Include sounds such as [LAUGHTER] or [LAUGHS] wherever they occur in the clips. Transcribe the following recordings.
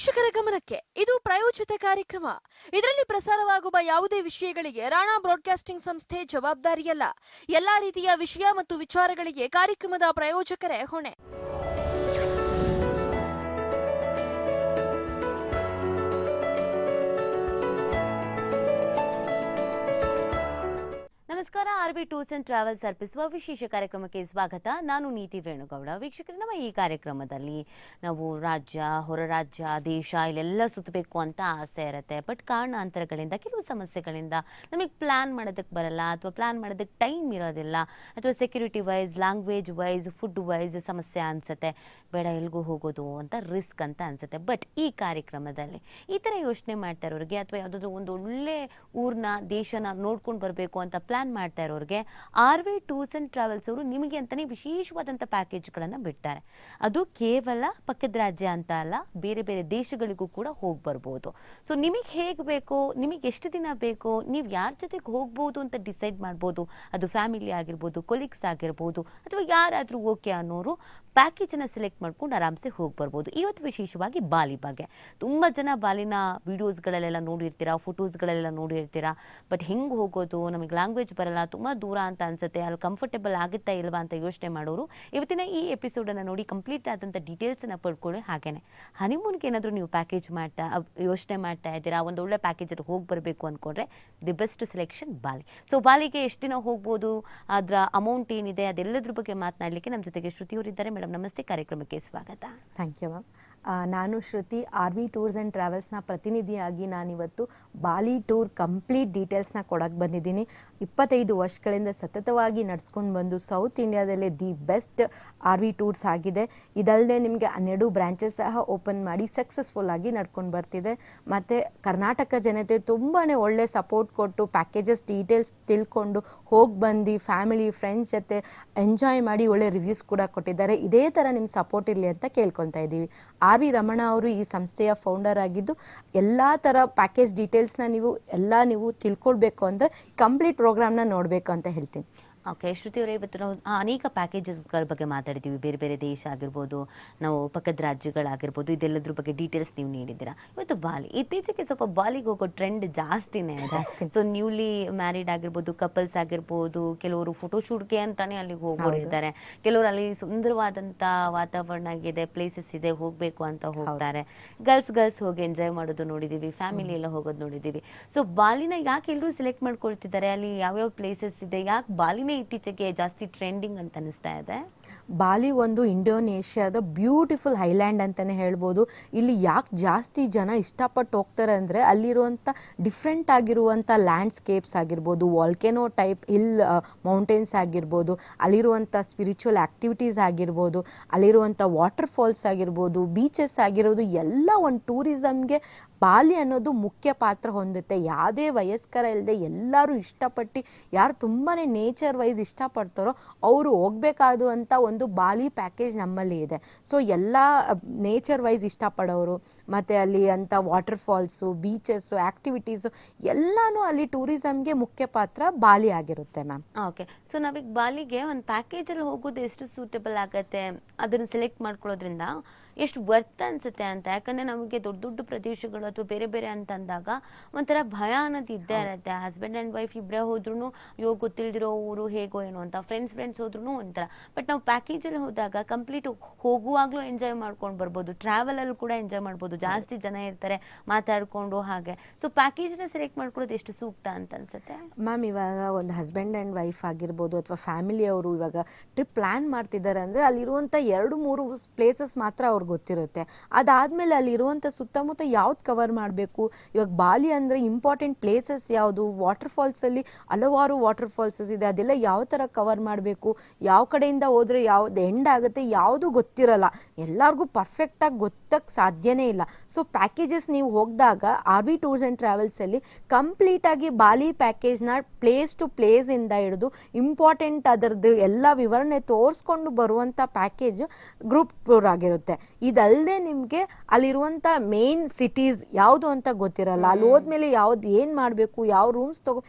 ವೀಕ್ಷಕರ ಗಮನಕ್ಕೆ ಇದು ಪ್ರಾಯೋಜಿತ ಕಾರ್ಯಕ್ರಮ. ಇದರಲ್ಲಿ ಪ್ರಸಾರವಾಗುವ ಯಾವುದೇ ವಿಷಯಗಳಿಗೆ ರಾಣಾ ಬ್ರಾಡ್ಕಾಸ್ಟಿಂಗ್ ಸಂಸ್ಥೆ ಜವಾಬ್ದಾರಿಯಲ್ಲ. ಎಲ್ಲಾ ರೀತಿಯ ವಿಷಯ ಮತ್ತು ವಿಚಾರಗಳಿಗೆ ಕಾರ್ಯಕ್ರಮದ ಪ್ರಾಯೋಜಕರೇ ಹೊಣೆ. ನಮಸ್ಕಾರ, R V tours and travels ಅರ್ಪಿಸುವ ವಿಶೇಷ ಕಾರ್ಯಕ್ರಮಕ್ಕೆ ಸ್ವಾಗತ. ನಾನು ನೀತಿ ವೇಣುಗೌಡ. ವೀಕ್ಷಕರು, ನಮ್ಮ ಈ ಕಾರ್ಯಕ್ರಮದಲ್ಲಿ ನಾವು ರಾಜ್ಯ, ಹೊರ ರಾಜ್ಯ, ದೇಶ, ಇಲ್ಲೆಲ್ಲ ಸುತ್ತಬೇಕು ಅಂತ ಆಸೆ ಇರುತ್ತೆ. ಬಟ್ ಕಾರಣಾಂತರಗಳಿಂದ, ಕೆಲವು ಸಮಸ್ಯೆಗಳಿಂದ ನಮಗೆ ಪ್ಲ್ಯಾನ್ ಮಾಡೋದಕ್ಕೆ ಬರಲ್ಲ ಅಥವಾ ಪ್ಲ್ಯಾನ್ ಮಾಡೋದಕ್ಕೆ ಟೈಮ್ ಇರೋದಿಲ್ಲ ಅಥವಾ security wise language wise food wise ಸಮಸ್ಯೆ ಅನಿಸುತ್ತೆ. ಬೇಡ, ಎಲ್ಗೂ ಹೋಗೋದು ಅಂತ ರಿಸ್ಕ್ ಅಂತ ಅನಿಸುತ್ತೆ. ಬಟ್ ಈ ಕಾರ್ಯಕ್ರಮದಲ್ಲಿ ಈ ಥರ ಯೋಚನೆ ಮಾಡ್ತಾ ಇರೋರಿಗೆ ಅಥವಾ ಯಾವುದಾದ್ರೂ ಒಂದು ಒಳ್ಳೆ ಊರನ್ನ ದೇಶನ ನೋಡ್ಕೊಂಡು ಬರಬೇಕು ಅಂತ ಪ್ಲ್ಯಾನ್ ಮಾಡ್ತಾ ಇರೋರಿಗೆ R V tours and travels ಅವರು ನಿಮಗೆ ಅಂತಲೇ ವಿಶೇಷವಾದಂಥ ಪ್ಯಾಕೇಜ್ಗಳನ್ನು ಬಿಡ್ತಾರೆ. ಅದು ಕೇವಲ ಪಕ್ಕದ ರಾಜ್ಯ ಅಂತ ಅಲ್ಲ, ಬೇರೆ ಬೇರೆ ದೇಶಗಳಿಗೂ ಕೂಡ ಹೋಗಿ ಬರ್ಬೋದು. ಸೊ ನಿಮಗೆ ಹೇಗೆ ಬೇಕು, ನಿಮಗೆ ಎಷ್ಟು ದಿನ ಬೇಕು, ನೀವು ಯಾರ ಜೊತೆಗೆ ಹೋಗ್ಬೋದು ಅಂತ ಡಿಸೈಡ್ ಮಾಡ್ಬೋದು. ಅದು ಫ್ಯಾಮಿಲಿ ಆಗಿರ್ಬೋದು, ಕೊಲೀಗ್ಸ್ ಆಗಿರ್ಬೋದು, ಅಥವಾ ಯಾರಾದರೂ ಓಕೆ ಅನ್ನೋರು ಪ್ಯಾಕೇಜನ್ನು ಸೆಲೆಕ್ಟ್ ಮಾಡ್ಕೊಂಡು ಆರಾಮ್ಸೆ ಹೋಗಿ ಬರ್ಬೋದು. ಇವತ್ತು ವಿಶೇಷವಾಗಿ ಬಾಲಿ ಬಗ್ಗೆ. ತುಂಬ ಜನ ಬಾಲಿನ ವೀಡಿಯೋಸ್ಗಳಲ್ಲೆಲ್ಲ ನೋಡಿರ್ತೀರಾ ಫೋಟೋಸ್ಗಳೆಲ್ಲ ನೋಡಿರ್ತೀರಾ, ಬಟ್ ಹೆಂಗೆ ಹೋಗೋದು, ನಮಗೆ ಲ್ಯಾಂಗ್ವೇಜ್ ಬರಲ್ಲ, ತುಂಬ ದೂರ ಅಂತ ಅನ್ಸುತ್ತೆ, ಅಲ್ಲಿ ಕಂಫರ್ಟೇಬಲ್ ಆಗುತ್ತಾ ಇಲ್ವಾ ಅಂತ ಯೋಚನೆ ಮಾಡೋರು. ಇವತ್ತಿನ ಈ ಎಪಿಸೋಡನ್ನು ನೋಡಿ ಕಂಪ್ಲೀಟ್ ಆದಂಥ ಡೀಟೇಲ್ಸನ್ನು ಪಡ್ಕೊಳ್ಳಿ ಹಾಗೇ ಹನಿಮೂನ್ಗೆ ಏನಾದರೂ ನೀವು ಪ್ಯಾಕೇಜ್ ಮಾಡ್ತಾ ಯೋಚನೆ ಮಾಡ್ತಾ ಇದ್ದೀರಾ? ಒಂದು ಒಳ್ಳೆ ಪ್ಯಾಕೇಜಲ್ಲಿ ಹೋಗಿ ಬರಬೇಕು ಅಂದ್ಕೊಂಡ್ರೆ the best selection Bali so ಬಾಲಿಗೆ ಎಷ್ಟು ದಿನ ಹೋಗ್ಬೋದು? ಅದರ ಅಮೌಂಟ್ ಏನಿದೆ? ಅದೆಲ್ಲದ್ರ ಬಗ್ಗೆ ಮಾತನಾಡಲಿಕ್ಕೆ ನಮ್ಮ ಜೊತೆಗೆ ಶ್ರುತಿಯವರಿದ್ದಾರೆ ಮೇಡಮ್ ನಮಸ್ತೆ. ಕಾರ್ಯಕ್ರಮಕ್ಕೆ ಸ್ವಾಗತ. ಥ್ಯಾಂಕ್ ಯು ಮ್ಯಾಮ್ ನಾನು Shruti, R V tours and ಟ್ರಾವೆಲ್ಸ್ನ ಪ್ರತಿನಿಧಿಯಾಗಿ ನಾನಿವತ್ತು ಬಾಲಿ ಟೂರ್ ಕಂಪ್ಲೀಟ್ ಡೀಟೇಲ್ಸ್ನ ಕೊಡಕ್ಕೆ ಬಂದಿದ್ದೀನಿ. ಇಪ್ಪತ್ತೈದು ವರ್ಷಗಳಿಂದ ಸತತವಾಗಿ ನಡೆಸ್ಕೊಂಡು ಬಂದು south ಇಂಡಿಯಾದಲ್ಲೇ the best R V tours ಆಗಿದೆ. ಇದಲ್ಲದೆ ನಿಮಗೆ ಹನ್ನೆರಡು ಬ್ರ್ಯಾಂಚಸ್ ಸಹ ಓಪನ್ ಮಾಡಿ ಸಕ್ಸಸ್ಫುಲ್ ಆಗಿ ನಡ್ಕೊಂಡು ಬರ್ತಿದೆ. ಮತ್ತು ಕರ್ನಾಟಕ ಜನತೆ ತುಂಬಾ ಒಳ್ಳೆ ಸಪೋರ್ಟ್ ಕೊಟ್ಟು ಪ್ಯಾಕೇಜಸ್, ಡೀಟೇಲ್ಸ್ ತಿಳ್ಕೊಂಡು ಹೋಗಿ ಬಂದು ಫ್ಯಾಮಿಲಿ, ಫ್ರೆಂಡ್ಸ್ ಜೊತೆ ಎಂಜಾಯ್ ಮಾಡಿ ಒಳ್ಳೆ ರಿವ್ಯೂಸ್ ಕೂಡ ಕೊಟ್ಟಿದ್ದಾರೆ. ಇದೇ ಥರ ನಿಮ್ಮ ಸಪೋರ್ಟ್ ಇರಲಿ ಅಂತ ಕೇಳ್ಕೊತಾ ಇದ್ದೀವಿ. ಆರ್ ವಿ ರಮಣ ಅವರು ಈ ಸಂಸ್ಥೆಯ ಫೌಂಡರ್ ಆಗಿದ್ದು, ಎಲ್ಲ ಥರ ಪ್ಯಾಕೇಜ್ ಡೀಟೇಲ್ಸ್ನ ನೀವು, ಎಲ್ಲ ನೀವು ತಿಳ್ಕೊಳ್ಬೇಕು ಅಂದರೆ ಕಂಪ್ಲೀಟ್ ಪ್ರೋಗ್ರಾಮ್ನ ನೋಡಬೇಕು ಅಂತ ಹೇಳ್ತೀನಿ. ಓಕೆ ಶ್ರುತಿ ಅವರೇ ಇವತ್ತು ನಾವು ಅನೇಕ ಪ್ಯಾಕೇಜಸ್ಗಳ ಬಗ್ಗೆ ಮಾತಾಡಿದ್ದೀವಿ ಬೇರೆ ಬೇರೆ ದೇಶ ಆಗಿರ್ಬೋದು ನಾವು ಪಕ್ಕದ ರಾಜ್ಯಗಳಾಗಿರ್ಬೋದು ಇದೆಲ್ಲದ್ರ ಬಗ್ಗೆ ಡೀಟೇಲ್ಸ್ ನೀವು ನೀಡಿದ್ದೀರಾ. ಇವತ್ತು ಬಾಲಿ ಇತ್ತೀಚೆಗೆ ಸ್ವಲ್ಪ ಬಾಲಿಗೆ ಹೋಗೋ ಟ್ರೆಂಡ್ ಜಾಸ್ತಿನೇ ಇದೆ. ಸೊ ನ್ಯೂಲಿ ಮ್ಯಾರಿಡ್ ಆಗಿರ್ಬೋದು ಕಪಲ್ಸ್ ಆಗಿರ್ಬೋದು ಕೆಲವರು ಫೋಟೋಶೂಟ್ಗೆ ಅಂತಾನೆ ಅಲ್ಲಿಗೆ ಹೋಗೋರು ಇದ್ದಾರೆ. ಕೆಲವರು ಅಲ್ಲಿ ಸುಂದರವಾದಂಥ ವಾತಾವರಣ ಆಗಿದೆ ಪ್ಲೇಸಸ್ ಇದೆ ಹೋಗಬೇಕು ಅಂತ ಹೋಗ್ತಾರೆ. ಗರ್ಲ್ಸ್ ಗರ್ಲ್ಸ್ ಹೋಗಿ ಎಂಜಾಯ್ ಮಾಡೋದು ನೋಡಿದ್ದೀವಿ ಫ್ಯಾಮಿಲಿ ಎಲ್ಲ ಹೋಗೋದು ನೋಡಿದ್ದೀವಿ ಸೊ ಬಾಲಿನ ಯಾಕೆ ಎಲ್ಲರೂ ಸೆಲೆಕ್ಟ್ ಮಾಡ್ಕೊಳ್ತಿದ್ದಾರೆ? ಅಲ್ಲಿ ಯಾವ್ಯಾವ ಪ್ಲೇಸಸ್ ಇದೆ? ಯಾಕೆ ಬಾಲಿನೇ ಇತ್ತೀಚೆಗೆ ಜಾಸ್ತಿ ಟ್ರೆಂಡಿಂಗ್ ಅಂತ ಅನಿಸ್ತಾ ಇದೆ? ಬಾಲಿ ಒಂದು ಇಂಡೋನೇಷ್ಯಾದ ಬ್ಯೂಟಿಫುಲ್ ಹೈಲ್ಯಾಂಡ್ ಅಂತಲೇ ಹೇಳ್ಬೋದು. ಇಲ್ಲಿ ಯಾಕೆ ಜಾಸ್ತಿ ಜನ ಇಷ್ಟಪಟ್ಟು ಹೋಗ್ತಾರೆ ಅಂದರೆ ಅಲ್ಲಿರುವಂಥ ಡಿಫ್ರೆಂಟ್ ಆಗಿರುವಂಥ ಲ್ಯಾಂಡ್ಸ್ಕೇಪ್ಸ್ ಆಗಿರ್ಬೋದು ವಾಲ್ಕೆನೋ ಟೈಪ್ ಹಿಲ್ ಮೌಂಟೇನ್ಸ್ ಆಗಿರ್ಬೋದು ಅಲ್ಲಿರುವಂಥ ಸ್ಪಿರಿಚುವಲ್ ಆ್ಯಕ್ಟಿವಿಟೀಸ್ ಆಗಿರ್ಬೋದು ಅಲ್ಲಿರುವಂಥ ವಾಟರ್ ಫಾಲ್ಸ್ ಆಗಿರ್ಬೋದು ಬೀಚಸ್ ಆಗಿರೋದು ಎಲ್ಲ ಒಂದು ಟೂರಿಸಮ್ಗೆ ಬಾಲಿ ಅನ್ನೋದು ಮುಖ್ಯ ಪಾತ್ರ ಹೊಂದುತ್ತೆ. ಯಾವುದೇ ವಯಸ್ಕರ ಇಲ್ಲದೆ ಎಲ್ಲರೂ ಇಷ್ಟಪಟ್ಟು ಯಾರು ತುಂಬಾ ನೇಚರ್ ವೈಸ್ ಇಷ್ಟಪಡ್ತಾರೋ ಅವರು ಹೋಗ್ಬೇಕಾದು ಅಂತ ಒಂದು ಬಾಲಿ ಪ್ಯಾಕೇಜ್ ನಮ್ಮಲ್ಲಿ ಇದೆ. ಸೊ ಎಲ್ಲ ನೇಚರ್ ವೈಸ್ ಇಷ್ಟಪಡೋರು, ಮತ್ತು ಅಲ್ಲಿ ಅಂತ ವಾಟರ್ ಫಾಲ್ಸು ಬೀಚಸ್ಸು ಆ್ಯಕ್ಟಿವಿಟೀಸು ಎಲ್ಲನೂ ಅಲ್ಲಿ ಟೂರಿಸಮ್ಗೆ ಮುಖ್ಯ ಪಾತ್ರ ಬಾಲಿ ಆಗಿರುತ್ತೆ ಮ್ಯಾಮ್ ಓಕೆ ಸೊ ನಾವೀಗ ಬಾಲಿಗೆ ಒಂದು ಪ್ಯಾಕೇಜಲ್ಲಿ ಹೋಗೋದು ಎಷ್ಟು ಸೂಟೇಬಲ್ ಆಗುತ್ತೆ, ಅದನ್ನು ಸೆಲೆಕ್ಟ್ ಮಾಡ್ಕೊಳ್ಳೋದ್ರಿಂದ ಎಷ್ಟು ವರ್ತ್ ಅನ್ಸುತ್ತೆ ಅಂತ. ಯಾಕಂದರೆ ನಮಗೆ ದೊಡ್ಡ ದೊಡ್ಡ ಪ್ರದೇಶಗಳು ಅಥವಾ ಬೇರೆ ಬೇರೆ ಅಂತ ಅಂದಾಗ ಒಂಥರ ಭಯ ಅನ್ನೋದು ಇದ್ದೇ ಇರುತ್ತೆ. ಹಸ್ಬೆಂಡ್ ಆ್ಯಂಡ್ ವೈಫ್ ಇಬ್ಬರೇ ಹೋದ್ರೂ ಇವಾಗ ಗೊತ್ತಿಲ್ದಿರೋ ಊರು ಹೇಗೋ ಏನೋ ಅಂತ. ಫ್ರೆಂಡ್ಸ್ ಫ್ರೆಂಡ್ಸ್ ಹೋದ್ರೂ ಒಂಥರ. ಬಟ್ ನಾವು ಪ್ಯಾಕೇಜಲ್ಲಿ ಹೋದಾಗ ಕಂಪ್ಲೀಟ್ ಹೋಗುವಾಗಲೂ ಎಂಜಾಯ್ ಮಾಡ್ಕೊಂಡು ಬರ್ಬೋದು. ಟ್ರಾವೆಲಲ್ಲಿ ಕೂಡ ಎಂಜಾಯ್ ಮಾಡ್ಬೋದು. ಜಾಸ್ತಿ ಜನ ಇರ್ತಾರೆ ಮಾತಾಡಿಕೊಂಡು ಹಾಗೆ. ಸೊ ಪ್ಯಾಕೇಜ್ನ ಸೆಲೆಕ್ಟ್ ಮಾಡ್ಕೊಳ್ಳೋದು ಎಷ್ಟು ಸೂಕ್ತ ಅಂತ ಅನ್ಸುತ್ತೆ? ಮ್ಯಾಮ್ ಇವಾಗ ಒಂದು ಹಸ್ಬೆಂಡ್ ಆ್ಯಂಡ್ ವೈಫ್ ಆಗಿರ್ಬೋದು ಅಥವಾ ಫ್ಯಾಮಿಲಿಯವರು ಇವಾಗ ಟ್ರಿಪ್ ಪ್ಲ್ಯಾನ್ ಮಾಡ್ತಿದ್ದಾರೆ ಅಂದರೆ ಅಲ್ಲಿರುವಂಥ ಎರಡು ಮೂರು ಪ್ಲೇಸಸ್ ಮಾತ್ರ ಅವ್ರಿಗೆ ಗೊತ್ತಿರುತ್ತೆ. ಅದಾದಮೇಲೆ ಅಲ್ಲಿರುವಂಥ ಸುತ್ತಮುತ್ತ ಯಾವ್ದು ಕವರ್ ಮಾಡಬೇಕು. ಇವಾಗ ಬಾಲಿ ಅಂದರೆ ಇಂಪಾರ್ಟೆಂಟ್ ಪ್ಲೇಸಸ್ ಯಾವುದು? ವಾಟರ್ ಫಾಲ್ಸಲ್ಲಿ ಹಲವಾರು ವಾಟರ್ ಫಾಲ್ಸಸ್ ಇದೆ. ಅದೆಲ್ಲ ಯಾವ ಥರ ಕವರ್ ಮಾಡಬೇಕು? ಯಾವ ಕಡೆಯಿಂದ ಹೋದರೆ ಯಾವ್ದು ಎಂಡ್ ಆಗುತ್ತೆ ಯಾವುದು ಗೊತ್ತಿರಲ್ಲ. ಎಲ್ಲರಿಗೂ ಪರ್ಫೆಕ್ಟಾಗಿ ಗೊತ್ತಕ್ಕೆ ಸಾಧ್ಯನೇ ಇಲ್ಲ. ಸೊ ಪ್ಯಾಕೇಜಸ್ ನೀವು ಹೋಗಿದಾಗ ಆರ್ ವಿ ಟೂರ್ಸ್ ಆ್ಯಂಡ್ ಟ್ರಾವೆಲ್ಸಲ್ಲಿ ಕಂಪ್ಲೀಟಾಗಿ ಬಾಲಿ ಪ್ಯಾಕೇಜ್ನ ಪ್ಲೇಸ್ ಟು ಪ್ಲೇಸಿಂದ ಹಿಡಿದು ಇಂಪಾರ್ಟೆಂಟ್ ಅದರದ್ದು ಎಲ್ಲ ವಿವರಣೆ ತೋರಿಸ್ಕೊಂಡು ಬರುವಂಥ ಪ್ಯಾಕೇಜ್ ಗ್ರೂಪ್ ಟೂರ್ ಆಗಿರುತ್ತೆ. ಇದಲ್ಲದೆ ನಿಮಗೆ ಅಲ್ಲಿರುವಂಥ ಮೇನ್ ಸಿಟೀಸ್ ಯಾವುದು ಅಂತ ಗೊತ್ತಿರಲ್ಲ. ಅಲ್ಲಿ ಹೋದ್ಮೇಲೆ ಯಾವ್ದು ಏನು ಮಾಡಬೇಕು ಯಾವ ರೂಮ್ಸ್ ತಗೋ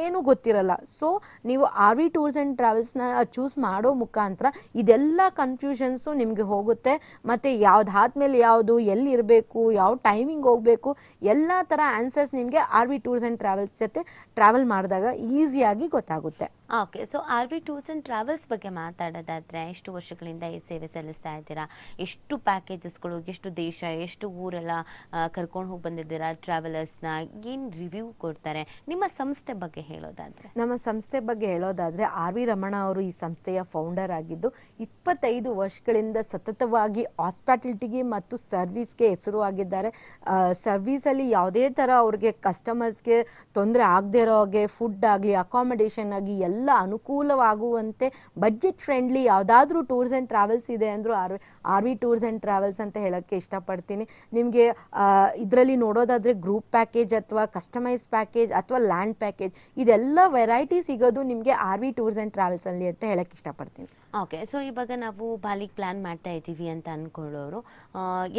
ಏನೂ ಗೊತ್ತಿರಲ್ಲ. ಸೊ ನೀವು ಆರ್ ವಿ ಟೂರ್ಸ್ ಆ್ಯಂಡ್ ಟ್ರಾವೆಲ್ಸ್ನ ಚೂಸ್ ಮಾಡೋ ಮುಖಾಂತರ ಇದೆಲ್ಲ ಕನ್ಫ್ಯೂಷನ್ಸು ನಿಮಗೆ ಹೋಗುತ್ತೆ. ಮತ್ತು ಯಾವ್ದು ಆದ್ಮೇಲೆ ಯಾವುದು ಎಲ್ಲಿ ಇರಬೇಕು ಯಾವ ಟೈಮಿಂಗ್ ಹೋಗಬೇಕು ಎಲ್ಲ ಥರ ಆನ್ಸರ್ಸ್ ನಿಮಗೆ R V tours and travels ಜೊತೆ ಟ್ರಾವೆಲ್ ಮಾಡಿದಾಗ ಈಸಿಯಾಗಿ ಗೊತ್ತಾಗುತ್ತೆ. Okay so R V tours and travels ಬಗ್ಗೆ ಮಾತಾಡೋದಾದರೆ ಎಷ್ಟು ವರ್ಷಗಳಿಂದ ಈ ಸೇವೆ ಸಲ್ಲಿಸ್ತಾ ಇದ್ದೀರಾ? ಎಷ್ಟು ಪ್ಯಾಕೇಜಸ್ಗಳು ಎಷ್ಟು ದೇಶ ಎಷ್ಟು ಊರೆಲ್ಲ ಕರ್ಕೊಂಡು ಹೋಗಿ ಬಂದಿದ್ದೀರಾ? ಟ್ರಾವೆಲರ್ಸ್ನ ಏನು ರಿವ್ಯೂ ಕೊಡ್ತಾರೆ? ನಿಮ್ಮ ಸಂಸ್ಥೆ ಬಗ್ಗೆ ಹೇಳೋದಾದರೆ. ನಮ್ಮ ಸಂಸ್ಥೆ ಬಗ್ಗೆ ಹೇಳೋದಾದರೆ, ಆರ್ ವಿ ರಮಣ ಅವರು ಈ ಸಂಸ್ಥೆಯ ಫೌಂಡರ್ ಆಗಿದ್ದು, ಇಪ್ಪತ್ತೈದು ವರ್ಷಗಳಿಂದ ಸತತವಾಗಿ ಹಾಸ್ಪಿಟಾಲಿಟಿಗೆ ಮತ್ತು ಸರ್ವಿಸ್ಗೆ ಸರ್ವಿಸ್ ಅಲ್ಲಿ ಯಾವುದೇ ಥರ ಅವ್ರಿಗೆ ಕಸ್ಟಮರ್ಸ್ಗೆ ತೊಂದರೆ ಆಗದೆ ಇರೋ ಹಾಗೆ ಫುಡ್ ಆಗಲಿ ಅಕಾಮಿಡೇಷನ್ ಆಗಿ ಎಲ್ಲ ಅನುಕೂಲವಾಗುವಂತೆ ಬಜೆಟ್ ಫ್ರೆಂಡ್ಲಿ ಯಾವುದಾದ್ರೂ ಟೂರ್ಸ್ ಆ್ಯಂಡ್ ಟ್ರಾವೆಲ್ಸ್ ಇದೆ ಅಂದರೂ R R V tours and travels ಅಂತ ಹೇಳೋಕ್ಕೆ ಇಷ್ಟಪಡ್ತೀನಿ. ನಿಮಗೆ ಇದರಲ್ಲಿ ನೋಡೋದಾದರೆ ಗ್ರೂಪ್ ಪ್ಯಾಕೇಜ್ ಅಥವಾ ಕಸ್ಟಮೈಸ್ ಪ್ಯಾಕೇಜ್ ಅಥವಾ ಲ್ಯಾಂಡ್ ಪ್ಯಾಕೇಜ್ ಇದೆಲ್ಲ ವೆರೈಟಿ ಸಿಗೋದು ನಿಮಗೆ ಆರ್ ವಿ ಟೂರ್ಸ್ ಆ್ಯಂಡ್ ಟ್ರಾವೆಲ್ಸಲ್ಲಿ ಅಂತ ಹೇಳೋಕ್ಕೆ ಇಷ್ಟಪಡ್ತೀನಿ. ಓಕೆ ಸೊ ಇವಾಗ ನಾವು ಬಾಲಿಗೆ ಪ್ಲ್ಯಾನ್ ಮಾಡ್ತಾ ಇದ್ದೀವಿ ಅಂತ ಅಂದ್ಕೊಳ್ಳೋರು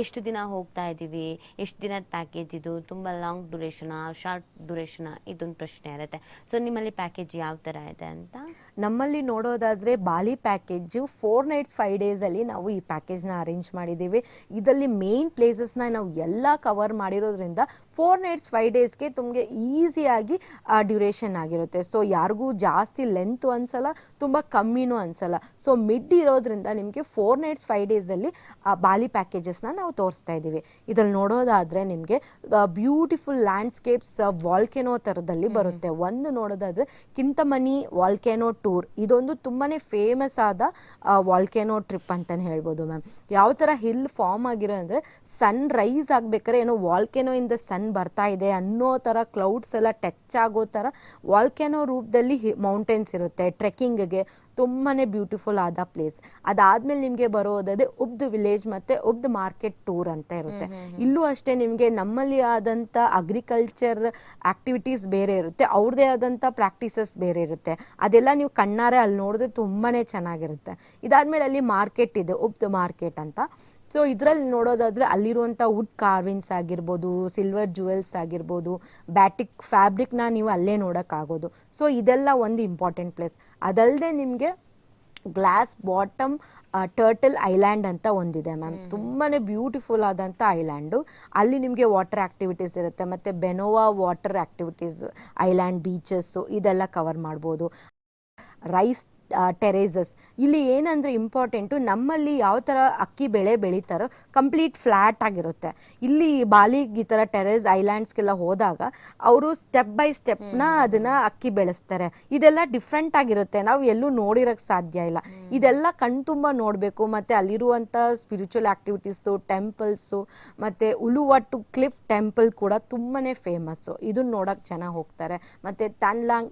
ಎಷ್ಟು ದಿನ ಹೋಗ್ತಾ ಇದ್ದೀವಿ, ಎಷ್ಟು ದಿನದ ಪ್ಯಾಕೇಜ್ ಇದು, ತುಂಬ ಲಾಂಗ್ ಡ್ಯೂರೇಷನಾ ಶಾರ್ಟ್ ಡ್ಯೂರೇಷನಾ ಇದೊಂದು ಪ್ರಶ್ನೆ ಇರುತ್ತೆ. ಸೊ ನಿಮ್ಮಲ್ಲಿ ಪ್ಯಾಕೇಜ್ ಯಾವ ಥರ ಇದೆ ಅಂತ? ನಮ್ಮಲ್ಲಿ ನೋಡೋದಾದರೆ Bali package four nights five ಡೇಸಲ್ಲಿ ನಾವು ಈ ಪ್ಯಾಕೇಜ್ನ ಅರೇಂಜ್ ಮಾಡಿದ್ದೀವಿ. ಇದರಲ್ಲಿ ಮೇನ್ ಪ್ಲೇಸಸ್ನ ನಾವು ಎಲ್ಲ ಕವರ್ ಮಾಡಿರೋದ್ರಿಂದ ಫೋರ್ ನೈಟ್ಸ್ ಫೈವ್ ಡೇಸ್ಗೆ ತುಂಬ ಈಸಿಯಾಗಿ ಡ್ಯೂರೇಷನ್ ಆಗಿರುತ್ತೆ. ಸೊ ಯಾರಿಗೂ ಜಾಸ್ತಿ ಲೆಂತು ಅನ್ಸಲ್ಲ ತುಂಬ ಕಮ್ಮಿನೂ ಅನ್ಸಲ್ಲ. ಸೊ ಮಿಡ್ ಇರೋದ್ರಿಂದ ನಿಮಗೆ ಫೋರ್ ನೈಟ್ಸ್ ಫೈವ್ ಡೇಸಲ್ಲಿ ಬಾಲಿ ಪ್ಯಾಕೇಜಸ್ನ ನಾವು ತೋರಿಸ್ತಾ ಇದ್ದೀವಿ. ಇದ್ರಲ್ಲಿ ನೋಡೋದಾದರೆ ನಿಮಗೆ ಬ್ಯೂಟಿಫುಲ್ ಲ್ಯಾಂಡ್ಸ್ಕೇಪ್ಸ್ ವಾಲ್ಕೆನೋ ಥರದಲ್ಲಿ ಬರುತ್ತೆ. ಒಂದು ನೋಡೋದಾದರೆ ಕಿಂತಮನಿ ವಾಲ್ಕೆನೋ ಟೂರ್ ಇದೊಂದು ತುಂಬಾ ಫೇಮಸ್ ಆದ ವಾಲ್ಕೆನೋ ಟ್ರಿಪ್ ಅಂತಲೇ ಹೇಳ್ಬೋದು ಮ್ಯಾಮ್. ಯಾವ ಥರ ಹಿಲ್ ಫಾರ್ಮ್ ಆಗಿರೋ ಅಂದರೆ ಸನ್ ರೈಸ್ ಆಗಬೇಕಾದ್ರೆ ಏನೋ ವಾಲ್ಕೆನೋ ಇಂದ ಸನ್ ಬರ್ತಾ ಇದೆ ಅನ್ನೋ ಥರ ಕ್ಲೌಡ್ಸ್ ಎಲ್ಲ ಟಚ್ ಆಗೋ ಥರ ವಾಲ್ಕೆನೋ ರೂಪದಲ್ಲಿ ಮೌಂಟೇನ್ಸ್ ಇರುತ್ತೆ. ಟ್ರೆಕ್ಕಿಂಗ್ಗೆ ತುಂಬಾ ಬ್ಯೂಟಿಫುಲ್ ಆದ ಪ್ಲೇಸ್ ಅದಾದ್ಮೇಲೆ ನಿಮಗೆ ಬರೋದಾದ್ರೆ ಉಬ್ದ್ ವಿಲೇಜ್ ಮತ್ತೆ ಉಬ್ದ್ ಮಾರ್ಕೆಟ್ ಟೂರ್ ಅಂತ ಇರುತ್ತೆ. ಇಲ್ಲೂ ಅಷ್ಟೇ ನಿಮಗೆ ನಮ್ಮಲ್ಲಿ ಆದಂಥ ಅಗ್ರಿಕಲ್ಚರ್ ಆಕ್ಟಿವಿಟೀಸ್ ಬೇರೆ ಇರುತ್ತೆ. ಅವ್ರದ್ದೇ ಆದಂಥ ಪ್ರಾಕ್ಟೀಸಸ್ ಬೇರೆ ಇರುತ್ತೆ. ಅದೆಲ್ಲ ನೀವು ಕಣ್ಣಾರೆ ಅಲ್ಲಿ ನೋಡಿದ್ರೆ ತುಂಬಾ ಚೆನ್ನಾಗಿರುತ್ತೆ. ಇದಾದ್ಮೇಲೆ ಅಲ್ಲಿ ಮಾರ್ಕೆಟ್ ಇದೆ ಉಬ್ದ್ ಮಾರ್ಕೆಟ್ ಅಂತ. ಸೊ ಇದರಲ್ಲಿ ನೋಡೋದಾದ್ರೆ ಅಲ್ಲಿರುವಂಥ ವುಡ್ ಕಾರ್ವಿಂಗ್ಸ್ ಆಗಿರ್ಬೋದು ಸಿಲ್ವರ್ ಜುವೆಲ್ಸ್ ಆಗಿರ್ಬೋದು ಬ್ಯಾಟಿಕ್ ಫ್ಯಾಬ್ರಿಕ್ನ ನೀವು ಅಲ್ಲೇ ನೋಡೋಕ್ಕಾಗೋದು. ಸೊ ಇದೆಲ್ಲ ಒಂದು ಇಂಪಾರ್ಟೆಂಟ್ ಪ್ಲೇಸ್ ಅದಲ್ಲದೆ ನಿಮಗೆ ಗ್ಲಾಸ್ ಬಾಟಮ್ ಟರ್ಟಲ್ ಐಲ್ಯಾಂಡ್ ಅಂತ ಒಂದಿದೆ ಮ್ಯಾಮ್ ತುಂಬಾ ಬ್ಯೂಟಿಫುಲ್ ಆದಂಥ ಐಲ್ಯಾಂಡು ಅಲ್ಲಿ ನಿಮಗೆ ವಾಟರ್ ಆ್ಯಕ್ಟಿವಿಟೀಸ್ ಇರುತ್ತೆ. ಮತ್ತು Benoa water activities island beaches ಇದೆಲ್ಲ ಕವರ್ ಮಾಡ್ಬೋದು. ರೈಸ್ ಟೆರೇಸಸ್ ಇಲ್ಲಿ ಏನಂದರೆ ಇಂಪಾರ್ಟೆಂಟು ನಮ್ಮಲ್ಲಿ ಯಾವ ಥರ ಅಕ್ಕಿ ಬೆಳೆ ಬೆಳೀತಾರೋ ಕಂಪ್ಲೀಟ್ ಫ್ಲ್ಯಾಟ್ ಆಗಿರುತ್ತೆ. ಇಲ್ಲಿ ಬಾಲಿಗೆ ಈ ಥರ ಟೆರೇಸ್ ಐಲ್ಯಾಂಡ್ಸ್ಗೆಲ್ಲ ಹೋದಾಗ ಅವರು ಸ್ಟೆಪ್ ಬೈ ಸ್ಟೆಪ್ನ ಅದನ್ನು ಅಕ್ಕಿ ಬೆಳೆಸ್ತಾರೆ. ಇದೆಲ್ಲ ಡಿಫ್ರೆಂಟ್ ಆಗಿರುತ್ತೆ. ನಾವು ಎಲ್ಲೂ ನೋಡಿರೋಕ್ಕೆ ಸಾಧ್ಯ ಇಲ್ಲ. ಇದೆಲ್ಲ ಕಣ್ತುಂಬ ನೋಡಬೇಕು. ಮತ್ತು ಅಲ್ಲಿರುವಂಥ ಸ್ಪಿರಿಚುವಲ್ ಆ್ಯಕ್ಟಿವಿಟೀಸು ಟೆಂಪಲ್ಸು ಮತ್ತು ಉಲುವಟ್ಟು ಕ್ಲಿಫ್ ಟೆಂಪಲ್ ಕೂಡ ತುಂಬಾ ಫೇಮಸ್ಸು ಇದನ್ನ ನೋಡೋಕ್ಕೆ ಜನ ಹೋಗ್ತಾರೆ. ಮತ್ತು ಟ್ಯಾನ್ಲಾಂಗ್